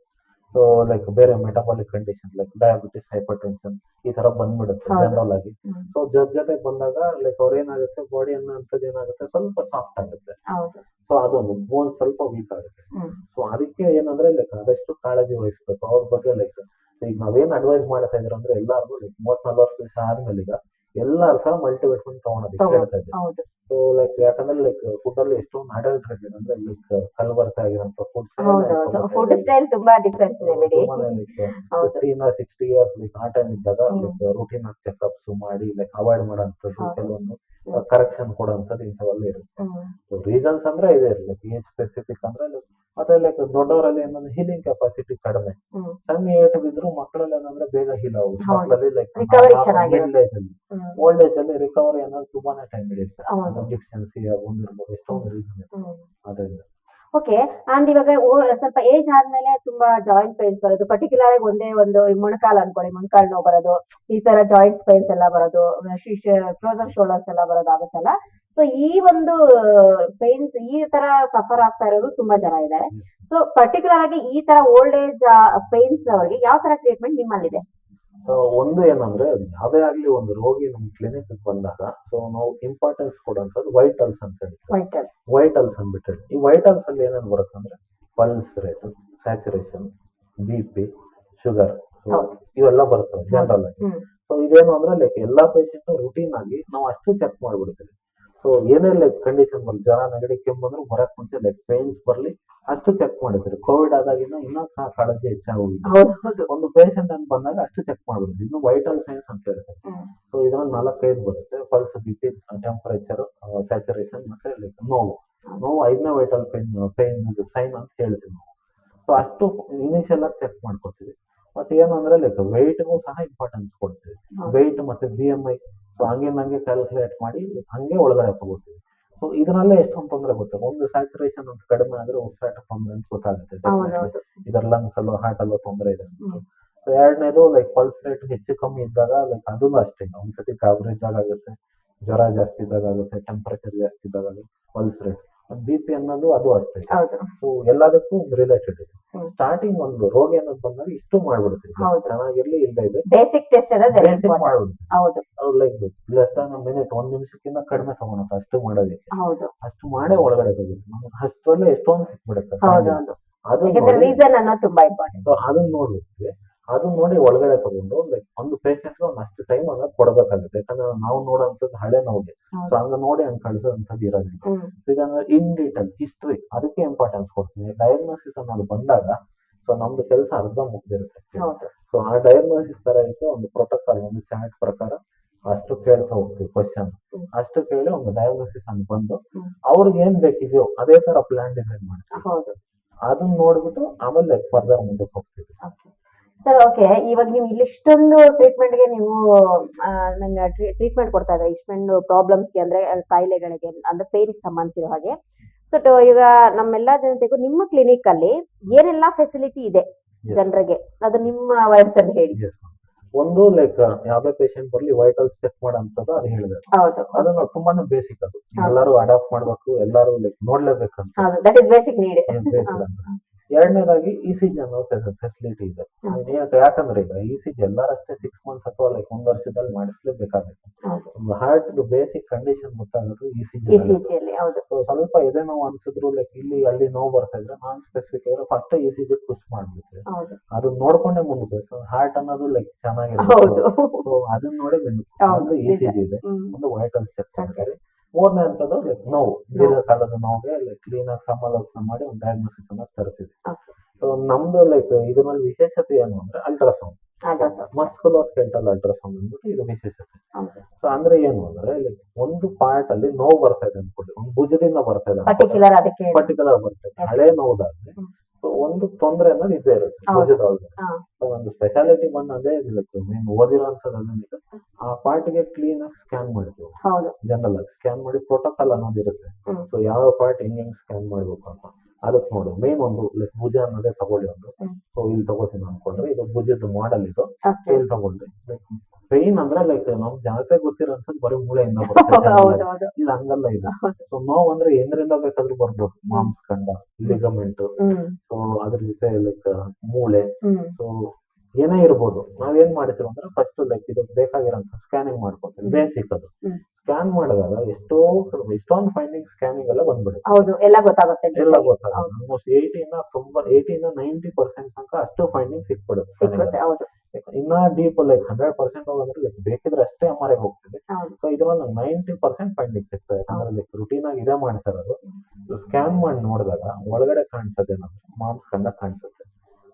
ಸೊ ಲೈಕ್ ಬೇರೆ metabolic condition like diabetes hypertension ಈ ತರ ಬಂದ್ಬಿಡುತ್ತೆ. ಜನರಲ್ ಆಗಿ. ಸೊ ಜೊತೆ ಬಂದಾಗ ಲೈಕ್ ಅವ್ರ ಏನಾಗುತ್ತೆ ಬಾಡಿ ಅನ್ನೋಂಥದ್ದು ಏನಾಗುತ್ತೆ ಸ್ವಲ್ಪ ಸಾಫ್ಟ್ ಆಗುತ್ತೆ. ಸೊ ಅದು ಬೋನ್ ಸ್ವಲ್ಪ ವೀಕ್ ಆಗುತ್ತೆ. ಸೊ ಅದಕ್ಕೆ ಏನಂದ್ರೆ ಲೈಕ್ ಆದಷ್ಟು ಕಾಳಜಿ ವಹಿಸ್ಬೇಕು. ಅವ್ರ ಬಗ್ಗೆ ಲೈಕ್ ಈಗ ನಾವೇನ್ ಅಡ್ವೈಸ್ ಮಾಡ್ತಾ ಇದ್ರ ಅಂದ್ರೆ ಎಲ್ಲಾರ್ಗು ಲೈಕ್ ಮೂವತ್ ನಲ್ವತ್ತು ವರ್ಷ ಆದ್ಮೇಲೆ ಈಗ ಎಲ್ಲಾರು ಸಹ ಮಲ್ಟಿವಿಟಮಿನ್ ತಗೊಳೋದಕ್ಕೆ ತಗೊ- ಹೇಳ್ತಾ ಇದ್ದೀವಿ. ಸೊ ಲೈಕ್ ಯಾಕಂದ್ರೆ ಲೈಕ್ ಫುಡ್ ಅಲ್ಲಿ ಎಷ್ಟೊಂದು ಅಡಲ್ಟ್ರೇಟೆಡ್ ಅಂದ್ರೆ ಲೈಕ್ ಕಲಬರತೆ ಆಗಿರೋಂಥ ಫುಡ್ ಫುಡ್ ಸ್ಟೈಲ್ ತುಂಬಾ ಡಿಫ್ರೆನ್ಸ್ ಇದೆ ಬಿಡಿ. ಫಿಫ್ಟೀನ್ ಸಿಕ್ಸ್ಟಿ ಇಯರ್ಸ್ ಲೈಕ್ ಆ ಟೈಮ್ ಇದ್ದಾಗ. ಲೈಕ್ ರೂಟೀನ್ ಚೆಕ್ಅಪ್ಸ್ ಮಾಡಿ ಲೈಕ್ ಅವಾಯ್ಡ್ ಮಾಡೋಂಥದ್ದು ಕೆಲವೊಂದು. ಕರೆಕ್ಷನ್ ಕೊಡೋಂಥದ್ದು ಇಂಥವೆಲ್ಲ ಇರುತ್ತೆ. ರೀಸನ್ಸ್ ಅಂದ್ರೆ ಇದೆ ಲೈಕ್ ಏಜ್ ಸ್ಪೆಸಿಫಿಕ್ ಅಂದ್ರೆ like ಲೈಕ್ ದೊಡ್ಡವರಲ್ಲಿ ಏನಂದ್ರೆ ಹೀಲಿಂಗ್ ಕೆಪಾಸಿಟಿ ಕಡಿಮೆ. ಸಣ್ಣ ಏಟ್ ಬಿದ್ರು ಮಕ್ಕಳಲ್ಲಿ ಏನಂದ್ರೆ ಬೇಗ ಹೀಲ್ ಆಗುತ್ತೆ ಮಕ್ಕಳಲ್ಲಿ ಲೈಕ್ Recovery ಚೆನ್ನಾಗಿರುತ್ತೆ. ಮಿಡ್ಲ್ ಏಜ್ ಅಲ್ಲಿ ಓಲ್ಡ್ ಏಜ್ ಅಲ್ಲಿ ರಿಕವರಿ ಅನ್ನೋದು ತುಂಬಾನೇ ಟೈಮ್ ಹಿಡಿಯುತ್ತೆ. ಡಿಫಿಷಿಯನ್ಸಿ ಒಂದಿರ್ಬೋದು ಎಷ್ಟೊಂದು ರೀಸನ್ ಅದರಿಂದ. ಓಕೆ ಅಂಡ್ ಇವಾಗ ಸ್ವಲ್ಪ ಏಜ್ ಆದ್ಮೇಲೆ ತುಂಬಾ ಜಾಯಿಂಟ್ ಪೇನ್ಸ್ ಬರೋದು. ಪರ್ಟಿಕ್ಯುಲರ್ ಆಗಿ ಒಂದೇ ಒಂದು ಮೊಣಕಾಲ ಅನ್ಕೊಳ್ಳಿ ಮೊಣಕಾಲ್ ನೋವು ಬರೋದು ಈ ತರ ಜಾಯಿಂಟ್ಸ್ ಪೇನ್ಸ್ ಎಲ್ಲ ಬರೋದು ಫ್ರೋಸನ್ ಶೋಲ್ಡರ್ಸ್ ಎಲ್ಲ ಬರೋದು ಆಗುತ್ತಲ್ಲ. ಸೊ ಈ ಒಂದು ಪೇನ್ಸ್ ಈ ತರ ಸಫರ್ ಆಗ್ತಾ ಇರೋರು ತುಂಬಾ ಜನ ಇದ್ದಾರೆ. ಸೊ ಪರ್ಟಿಕ್ಯುಲರ್ ಆಗಿ ಈ ತರ ಓಲ್ಡ್ ಏಜ್ ಪೇನ್ಸ್ ಅವರಿಗೆ ಯಾವ ತರ ಟ್ರೀಟ್ಮೆಂಟ್ ನಿಮ್ಮಲ್ಲಿದೆ? ಒಂದು ಏನಂದ್ರೆ ಯಾವುದೇ ಆಗ್ಲಿ ಒಂದು ರೋಗಿ ನಮ್ಮ ಕ್ಲಿನಿಕ್ ಬಂದಾಗ ಸೊ ನಾವು ಇಂಪಾರ್ಟೆನ್ಸ್ ಕೊಡುವಂಥದ್ದು ವೈಟಲ್ಸ್ ಅಂತ ಹೇಳ್ತೀವಿ ವೈಟಲ್ಸ್ ಅಂದ್ಬಿಟ್ಟು ಈ ವೈಟಲ್ಸ್ ಅಲ್ಲಿ ಏನೇನು ಬರುತ್ತೆ ಅಂದ್ರೆ pulse rate saturation B P sugar ಇವೆಲ್ಲ ಬರುತ್ತೆ ಜನರಲ್ ಆಗಿ. ಸೊ ಇದೇನು ಅಂದ್ರೆ ಲೈಕ್ ಎಲ್ಲಾ ಪೇಷಂಟ್ ರುಟೀನ್ ಆಗಿ ನಾವು ಅಷ್ಟು ಚೆಕ್ ಮಾಡ್ಬಿಡ್ತೀವಿ. ಸೊ ಏನೇ ಲೈಕ್ ಕಂಡೀಷನ್ ಬರಲಿ ಜ್ವರ ನೆಗಡಿ ಕೆಮ್ಮು ಅಂದ್ರೆ ಬರಕ್ ಮುಂಚೆ ಲೈಕ್ ಪೇನ್ಸ್ ಬರ್ಲಿ ಅಷ್ಟು ಚೆಕ್ ಮಾಡಿದ್ರು. ಕೋವಿಡ್ ಆದಾಗಿನ ಇನ್ನೂ ಸಹ ಕಾಳಜಿ ಹೆಚ್ಚಾಗೋಗಿದೆ. ಒಂದು ಪೇಷಂಟ್ ಅಂತ ಬಂದಾಗ ಅಷ್ಟು ಚೆಕ್ ಮಾಡ್ಬಿಡ್ತೀವಿ ಇನ್ನು ವೈಟಲ್ ಸೈನ್ಸ್ ಅಂತ ಹೇಳ್ತಾರೆ ಸೊ ಇದ್ರಲ್ಲಿ ನಾಲ್ಕೈದು ಬರುತ್ತೆ. ಪಲ್ಸ್ ಬಿಪಿ ಟೆಂಪರೇಚರ್ ಸ್ಯಾಚುರೇಷನ್ ಮತ್ತೆ ಲೈಕ್ ನೋವು. ನೋವು ಐದನೇ ವೈಟಲ್ ಪೇನ್ ಪೇನ್ ಸೈನ್ ಅಂತ ಹೇಳ್ತೀವಿ ನಾವು. ಸೊ ಅಷ್ಟು ಇನಿಷಿಯಲ್ ಆಗಿ ಚೆಕ್ ಮಾಡ್ಕೊತೀವಿ. ಮತ್ತೆ ಏನು ಅಂದ್ರೆ ಲೈಕ್ ವೆಯ್ಟ್ಗೂ ಸಹ ಇಂಪಾರ್ಟೆನ್ಸ್ ಕೊಡ್ತೀವಿ. ವೈಟ್ ವೆಯ್ಟ್ ಮತ್ತೆ ಬಿ ಎಂ ಐ ಸೊ ಹಂಗೆ ಹಂಗೆ ಕ್ಯಾಲ್ಕುಲೇಟ್ ಮಾಡಿ ಹಂಗೆ ಒಳಗಡೆ ತಗೋತೀವಿ. ಸೊ ಇದರಲ್ಲೇ ಎಷ್ಟೊಂದು ತೊಂದರೆ ಗೊತ್ತೆ? ಒಂದು ಸ್ಯಾಚುರೇಷನ್ ಒಂದು ಕಡಿಮೆ ಆದ್ರೆ ಉಸಿರಾಟ ತೊಂದರೆ ಅಂತ ಗೊತ್ತಾಗುತ್ತೆ ಇದರ ಲಂಗ್ಸ್ ಅಲ್ಲೋ ಹಾರ್ಟ್ ಅಲ್ಲೋ ತೊಂದರೆ ಇದೆ. ಸೊ ಎರಡನೇದು ಲೈಕ್ ಪಲ್ಸ್ ರೇಟ್ ಹೆಚ್ಚು ಕಮ್ಮಿ ಇದ್ದಾಗ ಲೈಕ್ ಅದು ಅಷ್ಟೇ. ಒಂದ್ಸತಿ ಕಾಬ್ರೇಜ್ ಆಗುತ್ತೆ. ಜ್ವರ ಜಾಸ್ತಿ ಇದ್ದಾಗ ಆಗುತ್ತೆ ಟೆಂಪರೇಚರ್ ಜಾಸ್ತಿ ಇದ್ದಾಗ ಪಲ್ಸ್ ರೇಟ್ ಬಿ ಪಿ ಅನ್ನೋದು ಅದು ಅಷ್ಟೇ ಸೊ ಎಲ್ಲದಕ್ಕೂ ರಿಲೇಟೆಡ್ ಇದೆ. ಸ್ಟಾರ್ಟಿಂಗ್ ಒಂದು ರೋಗಿ ಅನ್ನೋದು ಬಂದಾಗ ಇಷ್ಟು ಮಾಡ್ಬಿಡ್ತೀವಿ. ಚೆನ್ನಾಗಿರ್ಲಿ ಇಲ್ಲ ಇದೆ ಬೇಸಿಕ್ ಟೆಸ್ಟ್ ಮಾಡ್ಬಿಡ್ತೀವಿ ಲೈಕ್ ಲೆಸ್ ದನ್ ಮಿನಿಟ್ ಒಂದ್ ನಿಮಿಷಕ್ಕಿಂತ ಕಡಿಮೆ ತಗೊಳತ್ತೆ ಅಷ್ಟು ಮಾಡೋದಕ್ಕೆ. ಹೌದು. ಅಷ್ಟು ಮಾಡೇ ಒಳಗಡೆ ಹೋಗುತ್ತೆ ನಮ್ಗೆ ಅಷ್ಟರಲ್ಲೇ ಎಷ್ಟೊಂದು ಸಿಕ್ಬಿಡುತ್ತೆ. ಅದು ರೀಸನ್ ಅನ್ನೋದು ತುಂಬಾ ಇಂಪಾರ್ಟೆಂಟ್ ಅದನ್ನ ನೋಡ್ಬಿಡ್ತೀವಿ ಅದನ್ನ ನೋಡಿ ಒಳಗಡೆ ತಗೊಂಡು ಲೈಕ್ ಒಂದು ಪೇಷಂಟ್ ಒಂದು ಅಷ್ಟು ಟೈಮ್ ಅನ್ನೋದು ಕೊಡಬೇಕಾಗುತ್ತೆ. ಯಾಕಂದ್ರೆ ನಾವು ನೋಡೋಂಥದ್ದು ಹಳೆ ನೋವಿಗೆ. ಸೊ ಹಂಗ ನೋಡಿ ಹಂಗ್ ಕಳಿಸೋಂಥದ್ದು ಇರೋದಿಲ್ಲ. ಯಾಕಂದ್ರೆ ಇನ್ ಡೀಟೇಲ್ ಹಿಸ್ಟ್ರಿ ಅದಕ್ಕೆ ಇಂಪಾರ್ಟೆನ್ಸ್ ಕೊಡ್ತೀನಿ. ಡಯಾಗ್ನೋಸಿಸ್ ಅನ್ನೋದು ಬಂದಾಗ ಸೊ ನಮ್ದು ಕೆಲಸ ಅರ್ಧ ಮುಗ್ದಿರುತ್ತೆ ಸೊ ಆ ಡಯಾಗ್ನೋಸಿಸ್ ತರ ಇತ್ತು ಒಂದು ಪ್ರೋಟೋಕಾಲ್ ಒಂದು ಚಾರ್ಟ್ ಪ್ರಕಾರ ಅಷ್ಟು ಕೇಳ್ತಾ ಹೋಗ್ತೀವಿ ಕ್ವಶನ್. ಅಷ್ಟು ಕೇಳಿ ಒಂದು ಡಯಾಗ್ನೋಸಿಸ್ ಅಂತ ಬಂದು. ಅವ್ರಿಗೆ ಏನ್ ಬೇಕಿದೆಯೋ ಅದೇ ತರ ಪ್ಲಾನ್ ಡಿಸೈನ್ ಮಾಡ್ತೀವಿ. ಅದನ್ನ ನೋಡ್ಬಿಟ್ಟು ಆಮೇಲೆ ಫರ್ದರ್ ಮುಂದಕ್ಕೆ ಹೋಗ್ತೀವಿ. ಸರ್ ಓಕೆ ಇವಾಗ ನೀವು ಇಲ್ಲಿ ಇಷ್ಟೊಂದು ಟ್ರೀಟ್ಮೆಂಟ್ಗೆ ನೀವು ನಂಗೆ ಟ್ರೀಟ್ಮೆಂಟ್ ಕೊಡ್ತಾ ಇದ್ದಾರೆ? ಇಷ್ಟೊಂದು ಪ್ರಾಬ್ಲಮ್ಸ್ಗೆ ಅಂದ್ರೆ ಕಾಯಿಲೆಗಳಿಗೆ ಅಂದ್ರೆ ಪೇನ್ ಸಂಬಂಧಿಸಿರೋ ಹಾಗೆ. ಸೊ ಈಗ ನಮ್ಮೆಲ್ಲಾ ಜನತೆಗೂ ನಿಮ್ಮ ಕ್ಲಿನಿಕ್ ಅಲ್ಲಿ ಏನೆಲ್ಲ ಫೆಸಿಲಿಟಿ ಇದೆ ಜನರಿಗೆ? ಅದು ನಿಮ್ಮ ವಯಸ್ಸಲ್ಲಿ ಹೇಳಿ. ಒಂದು ಲೈಕ್ ಯಾವ್ದೇ ಪೇಷಂಟ್ ಬರ್ಲಿ ವೈಟಲ್ಸ್ ಚೆಕ್ ಮಾಡೋದು ಅದು ಹೇಳಿದೆ. ಹೌದು. ಅದನ್ನ ತುಂಬಾನೇ ಬೇಸಿಕ್ ಅದು. ಎಲ್ಲರೂ ಅಡಾಪ್ಟ್ ಮಾಡ್ಬೇಕು ಎಲ್ಲರೂ like ನೋಡ್ಲೇಬೇಕಂತ. That is basic need. ಎರಡನೇದಾಗಿ ಇ ಸಿ ಜಿ ಅನ್ನೋ ಫೆಸಿಲಿಟಿ ಇದೆ. ಯಾಕಂದ್ರೆ ಈಗ ಇ ಸಿ ಜಿ ಎಲ್ಲರಷ್ಟೇ ಸಿಕ್ಸ್ ಮಂತ್ಸ್ ಅಥವಾ ಲೈಕ್ ಒಂದ್ ವರ್ಷದಲ್ಲಿ ಮಾಡಿಸ್ಲೇಬೇಕಾಗುತ್ತೆ. ಹಾರ್ಟ್ ಬೇಸಿಕ್ ಕಂಡೀಷನ್ ಗೊತ್ತಾಗೋದು ಇ ಸಿ ಜಿ ಸ್ವಲ್ಪ ಎದೆ ನೋವು ಅನ್ಸಿದ್ರು ಲೈಕ್ ಇಲ್ಲಿ ಅಲ್ಲಿ ನೋವು ಬರ್ತಾ ಇದ್ರೆ ನಾನ್ ಸ್ಪೆಸಿಫಿಕ್ ಇದ್ರೆ first E C G push ಮಾಡ್ಬೇಕು ಅದನ್ನ ಅದು ನೋಡ್ಕೊಂಡೇ ಮುಂದ್ಬೇಕು ಹಾರ್ಟ್ ಅನ್ನೋದು ಲೈಕ್ ಚೆನ್ನಾಗಿರುತ್ತೆ. ಸೊ ಅದನ್ನ ನೋಡಿ ಬಂದು ಇ ಸಿ ಜಿ ಇದೆ. ಒಂದು ವೈಟಲ್ ಚೆಕ್ ಮಾಡ್ತಾರೆ ಮೂರನೇ ಹಂತದ ಲೈಕ್ ನೋವು. ದೀರ್ಘಕಾಲದ ನೋವಿಗೆ ಲೈಕ್ ಕ್ಲೀನ್ ಆಗಿ ಸಮಾಲೋಚನೆ ಮಾಡಿ ಒಂದು ಡಯಾಗ್ನೋಸಿಸ್ ಅನ್ನ ತರಿಸಿದೆ. ಸೊ ನಮ್ದು ಲೈಕ್ ಇದ್ರಲ್ಲಿ ವಿಶೇಷತೆ ಏನು ಅಂದ್ರೆ ಅಲ್ಟ್ರಾಸೌಂಡ್ ಮಸ್ಕುಲೋಸ್ಕೆಂಟಲ್ ಅಲ್ಟ್ರಾಸೌಂಡ್ ಅಂದ್ಬಿಟ್ಟು ಇದು ವಿಶೇಷತೆ. ಸೊ ಅಂದ್ರೆ ಏನು ಅಂದ್ರೆ ಲೈಕ್ ಒಂದು ಪಾರ್ಟ್ ಅಲ್ಲಿ ನೋವು ಬರ್ತಾ ಇದೆ ಅನ್ಕೊಳ್ಳಿ ಒಂದು ಭುಜದಿಂದ ಬರ್ತಾ ಇದೆ ಪರ್ಟಿಕ್ಯುಲರ್ ಅದಕ್ಕೆ ಪರ್ಟಿಕ್ಯುಲರ್ ಬರ್ತಾ ಇದೆ. ಹಳೆ ನೋವುದಾದ್ರೆ ಒಂದು ತೊಂದರೆ ಅನ್ನೋದು ಇದ್ದೇ ಇರುತ್ತೆ ಸೊ ಒಂದು ಸ್ಪೆಷಾಲಿಟಿ ಬಂದು ಅದೇ ಲೈಕ್ ಮೇನ್ ಓದಿರೋಂಥದ್ದು ಅದನ್ನ ಆ ಪಾರ್ಟ್ಗೆ ಕ್ಲೀನ್ ಆಗಿ ಸ್ಕ್ಯಾನ್ ಮಾಡಿದ್ವಿ ಹೌದು. ಜನರಲ್ ಆಗಿ ಸ್ಕ್ಯಾನ್ ಮಾಡಿ ಪ್ರೋಟೋಕಾಲ್ ಅನ್ನೋದು ಇರುತ್ತೆ. ಹ್ಮ್. ಸೊ ಯಾವ ಪಾರ್ಟ್ ಹೆಂಗ್ ಹೆಂಗ್ ಸ್ಕ್ಯಾನ್ ಮಾಡ್ಬೇಕು ಅಂತ. ಅದಕ್ಕೆ ನೋಡು ಮೇನ್ ಒಂದು ಲೈಕ್ ಭುಜ ಅನ್ನೋದೇ ತಗೊಳ್ಳಿ ಒಂದು. ಸೊ ಇಲ್ಲಿ ತಗೋತೀನಿ ಅನ್ಕೊಂಡ್ರೆ ಇದು ಭುಜದ ಮಾಡೆಲ್ ಇದು. ಇಲ್ಲಿ ತಗೊಂಡ್ರಿ ಪೈನ್ ಅಂದ್ರೆ ಲೈಕ್ ನಮ್ ಜನತೆ ಗೊತ್ತಿರೋಂಥದ್ದು ಬರೀ ಮೂಳೆಯಿಂದ ಬರುತ್ತೆ. ಇಲ್ಲ ಹಂಗಲ್ಲ ಇಲ್ಲ. ಸೊ ನೋವು ಅಂದ್ರೆ ಏನ್ರಿಂದ ಬೇಕಾದ್ರೂ ಬರ್ಬೋದು. ಮಾಂಸಖಂಡ ಲಿಗಮೆಂಟ್ ಸೊ ಅದ್ರ ಜೊತೆ ಲೈಕ್ ಮೂಳೆ. ಸೊ ಏನೇ ಇರ್ಬೋದು ನಾವೇನ್ ಮಾಡ್ತೀವಿ ಅಂದ್ರೆ ಫಸ್ಟ್ ಲೈಕ್ ಇದು ಬೇಕಾಗಿರೋಂಥ ಸ್ಕ್ಯಾನಿಂಗ್ ಮಾಡ್ಕೊತೀವಿ ಬೇಸಿಕ್ ಅದು. ಸ್ಕ್ಯಾನ್ ಮಾಡಿದಾಗ ಎಷ್ಟೋ ಎಷ್ಟೊಂದು ಫೈಂಡಿಂಗ್ ಸ್ಕ್ಯಾನಿಂಗ್ ಎಲ್ಲ ಬಂದ್ಬಿಡುತ್ತೆ. ಹೌದು ಎಲ್ಲ ಗೊತ್ತಾಗುತ್ತೆ ಎಲ್ಲ. ಗೊತ್ತಾಗುತ್ತೆ. ಆಲ್ಮೋಸ್ಟ್ ಏಯ್ಟಿಂದ ತುಂಬಾ ಏಯ್ಟಿನ ನೈಂಟಿ ಪರ್ಸೆಂಟ್ ತನಕ ಅಷ್ಟು ಫೈಂಡಿಂಗ್ ಸಿಕ್ಬಿಡುತ್ತೆ. ಹೌದು. ಇನ್ನ ಡೀಪ್ ಲೈಕ್ ಹಂಡ್ರೆಡ್ ಪರ್ಸೆಂಟ್ ಹೋಗಂದ್ರೆ ಲೈಕ್ ಬೇಕಿದ್ರೆ ಅಷ್ಟೇ ಎಂ ಆರ್ ಐ ಹೋಗ್ತದೆ ಸೊ ಇದ್ರಲ್ಲಿ ನೈಂಟಿ ಪರ್ಸೆಂಟ್ ಫೈಂಡಿಂಗ್ ಸಿಗ್ತದೆ ಯಾಕಂದ್ರೆ ಲೈಕ್ ರುಟೀನ್ ಆಗಿ ಇದೇ ಮಾಡ್ತಾರದು ಸ್ಕ್ಯಾನ್ ಮಾಡಿ ನೋಡಿದಾಗ ಒಳಗಡೆ ಕಾಣಿಸುತ್ತೆ ಏನಂದ್ರೆ ಕಂಡ ಕಾಣಿಸುತ್ತೆ.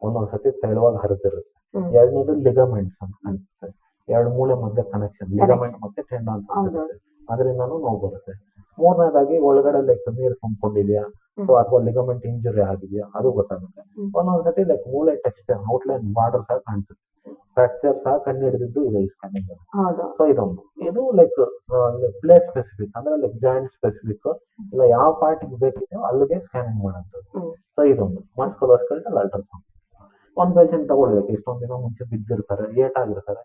ಒಂದೊಂದ್ ಸತಿ ತೆಳುವಾಗಿ ಹರಿದಿರುತ್ತೆ. ಎರಡನೇದು ಲಿಗಮೆಂಟ್ಸ್ ಅಂತ ಕಾಣಿಸುತ್ತೆ ಎರಡು ಮೂಳೆ ಮಧ್ಯೆ ಕನೆಕ್ಷನ್ ಲಿಗಮೆಂಟ್ ಮತ್ತೆ ಟೆಂಡ್ ಅಂತ ಹೌದು. ಇರುತ್ತೆ ಅದರಿಂದನೂ ನೋವು ಬರುತ್ತೆ. ಮೂರನೇದಾಗಿ ಒಳಗಡೆ ಲೈಕ್ ನೀರು ತುಂಬಿಕೊಂಡಿದ್ಯಾ. ಸೊ ಅಥವಾ ಲಿಗಮೆಂಟ್ ಇಂಜುರಿ ಆಗಿದೆಯಾ? ಅದು ಗೊತ್ತಾಗುತ್ತೆ. ಒಂದೊಂದ್ಸತಿ ಲೈಕ್ ಮೂಳೆ ಟೆಕ್ಸ್ಚರ್ ಔಟ್ಲೈನ್ ಬಾರ್ಡರ್ ಸಹ ಕಾಣಿಸುತ್ತೆ. ಫ್ರಾಕ್ಚರ್ ಸಹ ಕಣ್ಣು ಹಿಡಿದಿದ್ದು ಇದೆ ಈ ಸ್ಕ್ಯಾನಿಂಗ್ ಸೊ ಇದೊಂದು. ಇದು ಲೈಕ್ ಪ್ಲೇಸ್ ಸ್ಪೆಸಿಫಿಕ್ ಅಂದ್ರೆ ಲೈಕ್ ಜಾಯಿಂಟ್ ಸ್ಪೆಸಿಫಿಕ್ ಇಲ್ಲ ಯಾವ ಪಾರ್ಟ್ ಬೇಕಿದೆಯೋ ಅಲ್ಲಿಗೆ ಸ್ಕ್ಯಾನಿಂಗ್ ಹ್ಮ್. ಸೊ ಇದೊಂದು. ಮಸ್ಕುಲೋಸ್ಕಲ್ಟಲ್ ಅಲ್ಟ್ರಾಸೌಂಡ್ ಒಂದ್ ಪೇಷಂಟ್ ತಗೊಳ್ಬೇಕು. ಇಷ್ಟೊಂದ್ ದಿನ ಮುಂಚೆ ಬಿದ್ದಿರ್ತಾರೆ ಲೇಟ್ ಆಗಿರ್ತಾರೆ.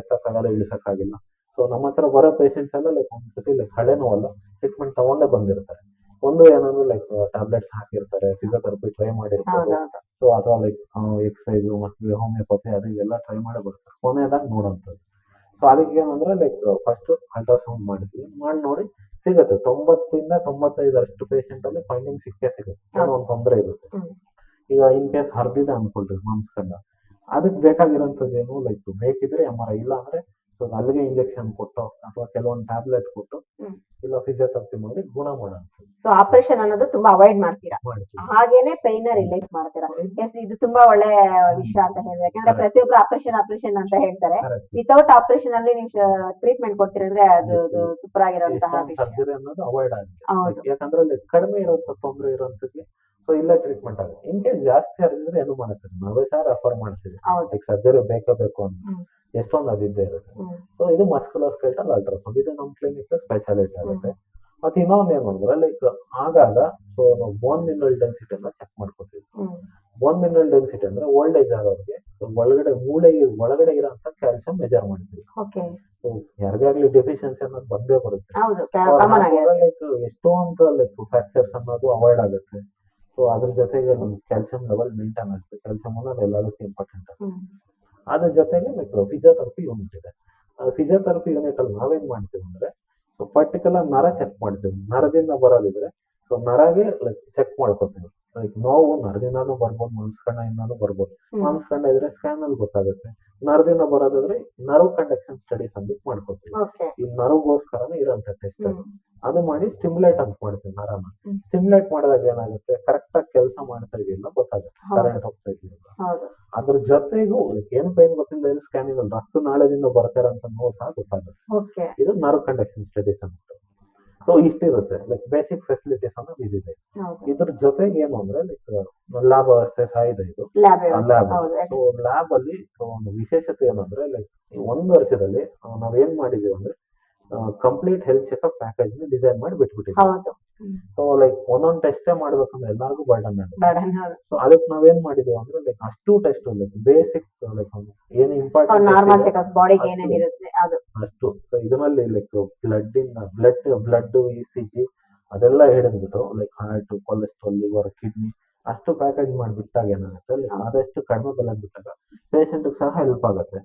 ಎತ್ತಕ್ಕಾಗಲ್ಲ ಇಳಿಸಕ್ಕಾಗಿಲ್ಲ. ಸೊ ನಮ್ಮ ಹತ್ರ ಬರೋ ಪೇಷಂಟ್ಸ್ ಎಲ್ಲ ಲೈಕ್ ಒಂದ್ಸತಿ ಲೈಕ್ ಹಳೆ ನೋವಲ್ಲ ಟ್ರೀಟ್ಮೆಂಟ್ ತಗೊಂಡೇ ಬಂದಿರ್ತಾರೆ. ಒಂದು ಏನಾದ್ರು ಲೈಕ್ ಟ್ಯಾಬ್ಲೆಟ್ಸ್ ಹಾಕಿರ್ತಾರೆ ಫಿಸಿಯೋಥೆರಪಿ ಟ್ರೈ ಹೌದು ಸೊ ಅಥವಾ ಲೈಕ್ ಎಕ್ಸಸೈಸ್ ಮತ್ತೆ ಹೋಮಿಯೋಪತಿ ಅದು ಎಲ್ಲ ಟ್ರೈ ಮಾಡೇ ಬರ್ತಾರೆ ಕೊನೆಯದಾಗ ನೋಡೋಂಥದ್ದು. ಸೊ ಅದಕ್ಕೆ ಏನಂದ್ರೆ ಲೈಕ್ ಫಸ್ಟ್ ಅಲ್ಟ್ರಾಸೌಂಡ್ ಮಾಡಿದ್ವಿ. ಮಾಡಿ ನೋಡಿ ಸಿಗುತ್ತೆ. ತೊಂಬತ್ತಿಂದ ತೊಂಬತ್ತೈದರಷ್ಟು ಪೇಷಂಟ್ ಅಲ್ಲಿ ಫೈಂಡಿಂಗ್ ಸಿಕ್ಕೇ ಸಿಗುತ್ತೆ. ಏನೋ ಒಂದು ತೊಂದರೆ ಇರುತ್ತೆ. ಈಗ ಇನ್ ಕೇಸ್ ಹರಿದಿದೆ ಅನ್ಕೊಳ್ರಿ ಮಾಂಸಖಂಡ ಅದಕ್ಕೆ ಬೇಕಾಗಿರೋಂಥದ್ದು ಏನು ಲೈಕ್ ಬೇಕಿದ್ರೆ ಎಂ ಆರ್ ಐ ಇಲ್ಲ ಅಂದ್ರೆ ಸೊ ಅಲ್ಲಿಗೆ ಇಂಜೆಕ್ಷನ್ ಕೊಟ್ಟು ಅಥವಾ ಕೆಲವೊಂದು ಟ್ಯಾಬ್ಲೆಟ್ ಕೊಟ್ಟು ಇಲ್ಲ ಫಿಸಿಯೋಥೆರಪಿ ಮಾಡಿ ಗುಣ ಮಾಡೋಣ ಸೊ ಆಪರೇಷನ್ ಅನ್ನೋದು ತುಂಬಾ ಅವಾಯ್ಡ್ ಮಾಡ್ತೀರಾ? ಹಾಗೇನೆ ಪೈನ್ ರಿಲೀಫ್ ಮಾಡ್ತೀರಾ? ಎಸ್ ಇದು ತುಂಬಾ ಒಳ್ಳೆ ವಿಷಯ ಅಂತ ಹೇಳಿದ್ರೆ ಯಾಕಂದ್ರೆ ಪ್ರತಿಯೊಬ್ಬರು ಪ್ರತಿಯೊಬ್ರು ಆಪರೇಷನ್ ಆಪರೇಷನ್ ಅಂತ ಹೇಳ್ತಾರೆ. ವಿತೌಟ್ ಆಪರೇಷನ್ ಅಲ್ಲಿ ನೀವು ಟ್ರೀಟ್ಮೆಂಟ್ ಕೊಡ್ತೀರಾ ಅಂದ್ರೆ ಅದು ಸೂಪರ್ ಆಗಿರುವಂತಹ ಸರ್ಜರಿ ಅನ್ನೋದು ಅವಾಯ್ಡ್ ಆಗುತ್ತೆ. ಯಾಕಂದ್ರೆ ಅಲ್ಲಿ ಕಡಿಮೆ ಇರುವಂತ ತೊಂದರೆ ಇರುವಂತಕ್ಕೆ ಸೊ ಇಲ್ಲ ಟ್ರೀಟ್ಮೆಂಟ್ ಆಗುತ್ತೆ ಇನ್ ಕೇಸ್ ಜಾಸ್ತಿ ಹರಿದ್ರೆ ಏನು ಮಾಡ್ತಾರೆ ನಾವೇ ಸಹ ರೆಫರ್ ಮಾಡ್ತೀವಿ. ಲೈಕ್ ಸರ್ಜರಿ ಬೇಕೇ ಬೇಕು ಅಂತ. ಎಷ್ಟೊಂದು ಅದಿದ್ದೇ ಇರುತ್ತೆ. ಸೊ ಇದು ಮಸ್ಕುಲೋಸ್ಕೆಲ್ಟಲ್ ಅಲ್ಟ್ರಾಸೌಂಡ್ ಇದು ನಮ್ಮ ಕ್ಲಿನಿಕ್ ಸ್ಪೆಷಾಲಿಟಿ ಆಗುತ್ತೆ. ಮತ್ತೆ ಇನ್ನೊಂದು ಏನು ಅಂದ್ರೆ ಲೈಕ್ ಆಗಾಗ ಸೊ ನಾವು ಬೋನ್ ಮಿನರಲ್ ಡೆನ್ಸಿಟಿ ಎಲ್ಲ ಚೆಕ್ ಮಾಡ್ಕೊತೀವಿ. ಬೋನ್ ಮಿನರಲ್ ಡೆನ್ಸಿಟಿ ಅಂದ್ರೆ ಓಲ್ಡ್ ಏಜ್ ಆಗೋರಿಗೆ ಒಳಗಡೆ ಮೂಳೆ ಒಳಗಡೆ ಇರೋಂತ ಕ್ಯಾಲ್ಸಿಯಂ ಮೆಜರ್ ಮಾಡ್ತೀವಿ. ಯಾರಿಗಾಗ್ಲಿ ಡೆಫಿಷಿಯನ್ಸಿ ಅನ್ನೋದು ಬಂದೇ ಬರುತ್ತೆ. ಲೈಕ್ ಎಷ್ಟೋ ಅಂತ ಲೈಕ್ ಫ್ರಾಕ್ಚರ್ಸ್ ಅನ್ನೋದು ಅವಾಯ್ಡ್ ಆಗುತ್ತೆ. ಸೊ ಅದ್ರ ಜೊತೆಗೆ ನಮ್ ಕ್ಯಾಲ್ಸಿಯಂ ಲೆವೆಲ್ ಮೇಂಟೈನ್ ಆಗುತ್ತೆ ಕ್ಯಾಲ್ಸಿಯಂ ಅನ್ನೋದು ಎಲ್ಲದಕ್ಕೂ ಇಂಪಾರ್ಟೆಂಟ್. ಅದ್ರ ಜೊತೆಗೆ ಲೈಕ್ ಫಿಸಿಯೋಥೆರಪಿ ಯೂನಿಟ್ ಇದೆ. ಫಿಸಿಯೋಥೆರಪಿ ಯೂನಿಟ್ ಅಲ್ಲಿ ನಾವೇನ್ ಮಾಡ್ತೀವಿ ಅಂದ್ರೆ ಸೊ ಪರ್ಟಿಕ್ಯುಲರ್ ನರ ಚೆಕ್ ಮಾಡ್ತೀವಿ. ನರದಿಂದ ಬರೋದಿದ್ರೆ ಸೊ ನರಗೆ ಲೈಕ್ ಚೆಕ್ ಮಾಡ್ಕೊತೀವಿ. ಲೈಕ್ ನೋವು ನರದಿಂದಾನು ಬರ್ಬೋದು ಮಾಂಸಖಂಡದಿಂದಾನು ಬರ್ಬೋದು. ಮಾಂಸಖಂಡ ಇದ್ರೆ ಸ್ಕ್ಯಾನ್ ಅಲ್ಲಿ ಗೊತ್ತಾಗುತ್ತೆ. ನರದಿಂದ ಬರೋದಾದ್ರೆ ನರ್ವ್ ಕಂಡಕ್ಷನ್ ಸ್ಟಡೀಸ್ ಅಂದ್ಬಿಟ್ಟು ಮಾಡ್ಕೊತೀವಿ. ಈ ನರಗೋಸ್ಕರನೇ ಇರೋಂಥ ಟೆಸ್ಟ್. ಅದು ಮಾಡಿ ಸ್ಟಿಮ್ಯುಲೇಟ್ ಅಂತ ಮಾಡ್ತೀನಿ ನರನ ಹ್ಮ್. ಸ್ಟಿಮ್ಯುಲೇಟ್ ಮಾಡಿದಾಗ ಏನಾಗುತ್ತೆ? ಕರೆಕ್ಟ್ ಆಗಿ ಕೆಲಸ ಮಾಡ್ತಾ ಇದೆಯಲ್ಲ ಗೊತ್ತಾಗುತ್ತೆ. ಕರೆಂಟ್ ಹೋಗ್ತಾ ಇದೆಯಲ್ಲ ಅದ್ರ ಜೊತೆಗೂ ಏನ್ ಪೈನ್ ಗೊತ್ತಿಲ್ಲ ಏನು ಸ್ಕ್ಯಾನಿಂಗ್ ಅಲ್ಲಿ ರಕ್ತ ನಾಳದಿಂದ ಅಂತ ನೋವು ಸಹ ಗೊತ್ತಾಗುತ್ತೆ. ಇದು ನರ್ವ್ ಕಂಡಕ್ಷನ್ ಸ್ಟಡೀಸ್ ಅಂತ. ಸೊ ಇಷ್ಟಿರುತ್ತೆ. ಲೈಕ್ ಬೇಸಿಕ್ ಫೆಸಿಲಿಟೀಸ್ ಅನ್ನೋದು ಇದಿದೆ ಇದ್ರ ಜೊತೆಗೆ ಏನು ಅಂದ್ರೆ ಲೈಕ್ ಲ್ಯಾಬ್ ವ್ಯವಸ್ಥೆ ಸಹ ಇದೆ ಇದು. ಲ್ಯಾಬ್ ಸೊ ಲ್ಯಾಬ್ ಅಲ್ಲಿ. ಒಂದು ವಿಶೇಷತೆ ಏನಂದ್ರೆ ಲೈಕ್ ಒಂದು ವರ್ಷದಲ್ಲಿ ನಾವ್ ನಾವೇನ್ ಮಾಡಿದೀವಿ ಅಂದ್ರೆ complete health checkup package design ಮಾಡಿ ಬಿಟ್ಬಿಟ್ಟಿದ್ದೀವಿ. ಸೊ ಲೈಕ್ ಒಂದೊಂದ್ ಟೆಸ್ಟ್ ಮಾಡ್ಬೇಕಂದ್ರೆ ಎಲ್ಲರಿಗೂ ಬರ್ಡನ್ ಸೊ ಅದಕ್ಕೆ ನಾವೇನ್ ಮಾಡಿದೀವಿ ಅಂದ್ರೆ ಲೈಕ್ ಅಷ್ಟು ಟೆಸ್ಟ್ ಲೈಕ್ ಬೇಸಿಕ್ ಲೈಕ್ ಏನು ಇಂಪಾರ್ಟೆಂಟ್ ಅಷ್ಟು. ಸೊ ಇದರಲ್ಲಿ like blood in blood blood E C G ಅದೆಲ್ಲ ಹಿಡಿದ್ಬಿಟ್ಟು like heart cholesterol liver kidney ಅಷ್ಟು ಪ್ಯಾಕೇಜ್ ಮಾಡಿಬಿಟ್ಟಾಗ ಏನಾಗುತ್ತೆ like ಆದಷ್ಟು ಕಡಿಮೆ ಬೆಲೆ ಬಿಟ್ಟಾಗ ಪೇಷಂಟ್ ಸಹ ಹೆಲ್ಪ್ ಆಗುತ್ತೆ.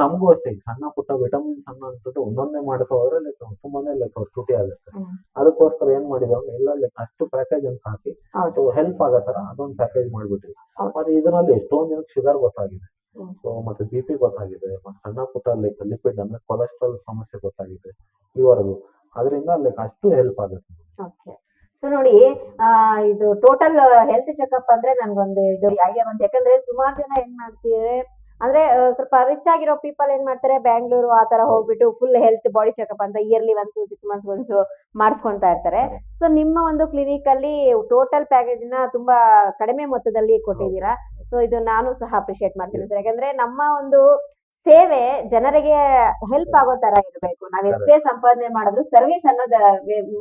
ನಮಗೂ ಅಷ್ಟೇ ಸಣ್ಣ ಪುಟ್ಟ ವಿಟಮಿನ್ಸ್ ಅನ್ಸುತ್ತೆ ಒಂದೊಂದೇ ಮಾಡ್ತಾ ಹೋದ್ರೆ ಲೈಕ್ ತುಂಬಾನೇ ಲೈಕ್ ತುಟಿ ಆಗುತ್ತೆ. ಅದಕ್ಕೋಸ್ಕರ ಏನ್ ಮಾಡಿದವ್ ಎಲ್ಲ ಲೈಕ್ ಅಷ್ಟು ಪ್ಯಾಕೇಜ್ ಅಂತ ಹಾಕಿ ಹೆಲ್ಪ್ ಆಗೋ ತರ ಅದೊಂದು ಪ್ಯಾಕೇಜ್ ಮಾಡ್ಬಿಟ್ವಿ ಹೌದು. ಮತ್ತೆ ಇದರಲ್ಲಿ ಎಷ್ಟೊಂದ್ ಜನಕ್ಕೆ ಶುಗರ್ ಗೊತ್ತಾಗಿದೆ. ಸೊ ಮತ್ತೆ ಬಿ ಪಿ ಗೊತ್ತಾಗಿದೆ ಮತ್ತೆ ಸಣ್ಣ ಪುಟ್ಟ ಲೈಕ್ ಲಿಪಿಡ್ ಅಂದ್ರೆ ಕೊಲೆಸ್ಟ್ರಾಲ್ ಸಮಸ್ಯೆ ಗೊತ್ತಾಗಿದೆ ಇವರದು ಅದರಿಂದ ಲೈಕ್ ಅಷ್ಟು ಹೆಲ್ಪ್ ಆಗುತ್ತೆ. ಸೊ ನೋಡಿ ಇದು ಟೋಟಲ್ ಹೆಲ್ತ್ ಚೆಕಪ್ ಅಂದ್ರೆ ನನ್ಗೊಂದು ಇದು ಐಡಿಯಾ ಬಂತು. ಯಾಕಂದ್ರೆ ಸುಮಾರು ಜನ ಏನ್ ಮಾಡ್ತಿದ್ರೆ, ಅಂದ್ರೆ ಸ್ವಲ್ಪ ರಿಚ್ ಆಗಿರೋ ಪೀಪಲ್ ಏನ್ ಮಾಡ್ತಾರೆ ಬ್ಯಾಂಗ್ಳೂರು ಆ ತರ ಹೋಗ್ಬಿಟ್ಟು ಫುಲ್ ಹೆಲ್ತ್ ಬಾಡಿ ಚೆಕಪ್ ಅಂತ yearly once six months once ಮಾಡಿಸ್ಕೊಂತಾ ಇರ್ತಾರೆ. ಸೊ ನಿಮ್ಮ ಒಂದು ಕ್ಲಿನಿಕ್ ಅಲ್ಲಿ ಟೋಟಲ್ ಪ್ಯಾಕೇಜ್ನ ತುಂಬಾ ಕಡಿಮೆ ಮೊತ್ತದಲ್ಲಿ ಕೊಟ್ಟಿದ್ದೀರಾ? ಸೊ ಇದು ನಾನು ಸಹ ಅಪ್ರಿಶಿಯೇಟ್ ಮಾಡ್ತೀನಿ ಸರ್ ಯಾಕಂದ್ರೆ ನಮ್ಮ ಒಂದು ಸೇವೆ ಜನರಿಗೆ ಹೆಲ್ಪ್ ಆಗೋ ತರ ಇರಬೇಕು. ನಾವ್ ಎಷ್ಟೇ ಸಂಪಾದನೆ ಮಾಡಿದ್ರು ಸರ್ವಿಸ್ ಅನ್ನೋದು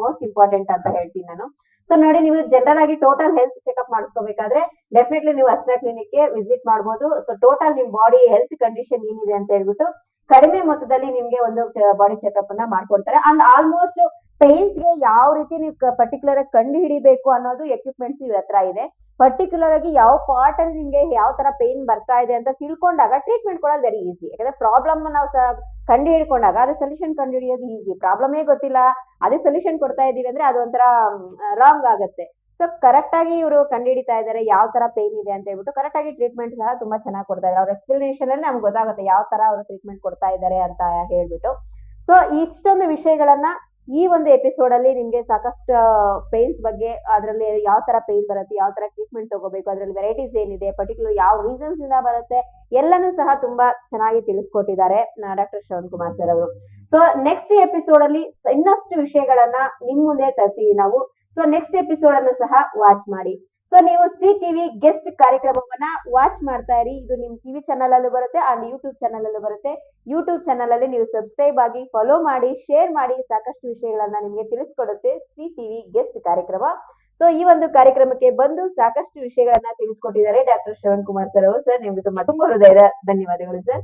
ಮೋಸ್ಟ್ ಇಂಪಾರ್ಟೆಂಟ್ ಅಂತ ಹೇಳ್ತೀನಿ ನಾನು. ಸೊ ನೋಡಿ ನೀವು ಜನರಲ್ ಆಗಿ ಟೋಟಲ್ ಹೆಲ್ತ್ ಚೆಕ್ಅಪ್ ಮಾಡಿಸ್ಕೋಬೇಕಾದ್ರೆ ಡೆಫಿನೆಟ್ಲಿ ನೀವು ಅಸ್ಟ್ರಾ ಕ್ಲಿನಿಕ್ಗೆ ವಿಸಿಟ್ ಮಾಡಬಹುದು ಸೊ ಟೋಟಲ್ ನಿಮ್ ಬಾಡಿ ಹೆಲ್ತ್ ಕಂಡೀಷನ್ ಏನಿದೆ ಅಂತ ಹೇಳ್ಬಿಟ್ಟು ಕಡಿಮೆ ಮೊತ್ತದಲ್ಲಿ ನಿಮ್ಗೆ ಒಂದು ಬಾಡಿ ಚೆಕ್ಅಪ್ ಅನ್ನ ಮಾಡ್ಕೊಡ್ತಾರೆ. ಅಂಡ್ ಆಲ್ಮೋಸ್ಟ್ ಪೇನ್ಸ್ಗೆ ಯಾವ ರೀತಿ ನೀವು ಪರ್ಟಿಕ್ಯುಲರ್ ಆಗಿ ಕಂಡು ಹಿಡಿಬೇಕು ಅನ್ನೋದು ಎಕ್ವಿಪ್ಮೆಂಟ್ಸ್ ಇವ್ರ ಹತ್ರ ಇದೆ. ಪರ್ಟಿಕ್ಯುಲರ್ ಆಗಿ ಯಾವ ಪಾರ್ಟ್ ಅಲ್ಲಿ ನಿಮ್ಗೆ ಯಾವ ತರ ಪೇನ್ ಬರ್ತಾ ಇದೆ ಅಂತ ತಿಳ್ಕೊಂಡಾಗ ಟ್ರೀಟ್ಮೆಂಟ್ ಕೊಡೋದು ವೆರಿ ಈಸಿ ಯಾಕಂದ್ರೆ ಪ್ರಾಬ್ಲಮ್ ನಾವು ಕಂಡು ಹಿಡ್ಕೊಂಡಾಗ ಅದು ಸೊಲ್ಯೂಷನ್ ಕಂಡು ಹಿಡಿಯೋದು ಈಸಿ ಪ್ರಾಬ್ಲಮೇ ಗೊತ್ತಿಲ್ಲ, ಅದೇ ಸೊಲ್ಯೂಷನ್ ಕೊಡ್ತಾ ಇದೀವಿ ಅಂದ್ರೆ ಅದು ಒಂಥರ ರಾಂಗ್ ಆಗುತ್ತೆ. ಸೊ ಕರೆಕ್ಟ್ ಆಗಿ ಇವರು ಕಂಡುಹಿಡಿತಾ ಇದ್ದಾರೆ ಯಾವ ತರ ಪೇನ್ ಇದೆ ಅಂತ ಹೇಳ್ಬಿಟ್ಟು ಕರೆಕ್ಟ್ ಆಗಿ ಟ್ರೀಟ್ಮೆಂಟ್ ಸಹ ತುಂಬಾ ಚೆನ್ನಾಗಿ ಕೊಡ್ತಾ ಇದ್ದಾರೆ ಅವ್ರ ಎಕ್ಸ್ಪ್ಲನೇಷನ್ ಅಲ್ಲಿ ನಮ್ಗೆ ಗೊತ್ತಾಗುತ್ತೆ ಯಾವ ತರ ಅವರು ಟ್ರೀಟ್ಮೆಂಟ್ ಕೊಡ್ತಾ ಇದ್ದಾರೆ ಅಂತ ಹೇಳ್ಬಿಟ್ಟು. ಸೊ ಇಷ್ಟೊಂದು ವಿಷಯಗಳನ್ನ ಈ ಒಂದು ಎಪಿಸೋಡ್ ಅಲ್ಲಿ ನಿಮ್ಗೆ ಸಾಕಷ್ಟು ಪೇನ್ಸ್ ಬಗ್ಗೆ, ಅದರಲ್ಲಿ ಯಾವ ತರ ಪೇನ್ ಬರುತ್ತೆ, ಯಾವ ತರ ಟ್ರೀಟ್ಮೆಂಟ್ ತಗೋಬೇಕು, ಅದರಲ್ಲಿ ವೆರೈಟೀಸ್ ಏನಿದೆ ಪರ್ಟಿಕ್ಯುಲರ್ ಯಾವ ರೀಸನ್ಸ್ ಇಂದ ಬರುತ್ತೆ, ಎಲ್ಲನೂ ಸಹ ತುಂಬಾ ಚೆನ್ನಾಗಿ ತಿಳಿಸ್ಕೊಟ್ಟಿದ್ದಾರೆ ಡಾಕ್ಟರ್ ಶ್ರವಣ್ ಕುಮಾರ್ ಸರ್ ಅವರು. ಸೊ ನೆಕ್ಸ್ಟ್ ಎಪಿಸೋಡ್ ಅಲ್ಲಿ ಇನ್ನಷ್ಟು ವಿಷಯಗಳನ್ನ ನಿಮ್ ಮುಂದೆ ತರ್ತೀವಿ ನಾವು. ಸೊ ನೆಕ್ಸ್ಟ್ ಎಪಿಸೋಡ್ ಅನ್ನು ಸಹ ವಾಚ್ ಮಾಡಿ. ಸೊ ನೀವು ಸಿ ಟಿವಿ ಗೆಸ್ಟ್ ಕಾರ್ಯಕ್ರಮವನ್ನ ವಾಚ್ ಮಾಡ್ತಾ ಇರಿ. ಇದು ನಿಮ್ ಟಿವಿ ಚಾನಲ್ ಅಲ್ಲೂ ಬರುತ್ತೆ ಅಂಡ್ ಯೂಟ್ಯೂಬ್ ಚಾನಲ್ ಅಲ್ಲೂ ಬರುತ್ತೆ. ಯೂಟ್ಯೂಬ್ ಚಾನಲ್ ಅಲ್ಲಿ ನೀವು ಸಬ್ಸ್ಕ್ರೈಬ್ ಆಗಿ ಫಾಲೋ ಮಾಡಿ ಶೇರ್ ಮಾಡಿ ಸಾಕಷ್ಟು ವಿಷಯಗಳನ್ನ ನಿಮ್ಗೆ ತಿಳಿಸ್ಕೊಡುತ್ತೆ ಸಿ ಟಿವಿ ಗೆಸ್ಟ್ ಕಾರ್ಯಕ್ರಮ. ಸೊ ಈ ಒಂದು ಕಾರ್ಯಕ್ರಮಕ್ಕೆ ಬಂದು ಸಾಕಷ್ಟು ವಿಷಯಗಳನ್ನ ತಿಳಿಸ್ಕೊಟ್ಟಿದ್ದಾರೆ ಡಾಕ್ಟರ್ ಶ್ರವಣ್ ಕುಮಾರ್ ಸರ್ ಅವರು. ಸರ್ ನಿಮ್ಗೆ ತುಂಬಾ ತುಂಬಾ ಹೃದಯದ ಧನ್ಯವಾದಗಳು ಸರ್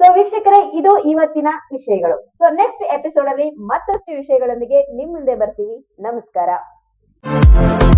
ಸೊ ವೀಕ್ಷಕರೇ, ಇದು ಇವತ್ತಿನ ವಿಷಯಗಳು. ಸೊ ನೆಕ್ಸ್ಟ್ ಎಪಿಸೋಡ್ ಅಲ್ಲಿ ಮತ್ತಷ್ಟು ವಿಷಯಗಳೊಂದಿಗೆ ನಿಮ್ ಮುಂದೆ ಬರ್ತೀವಿ. ನಮಸ್ಕಾರ. Música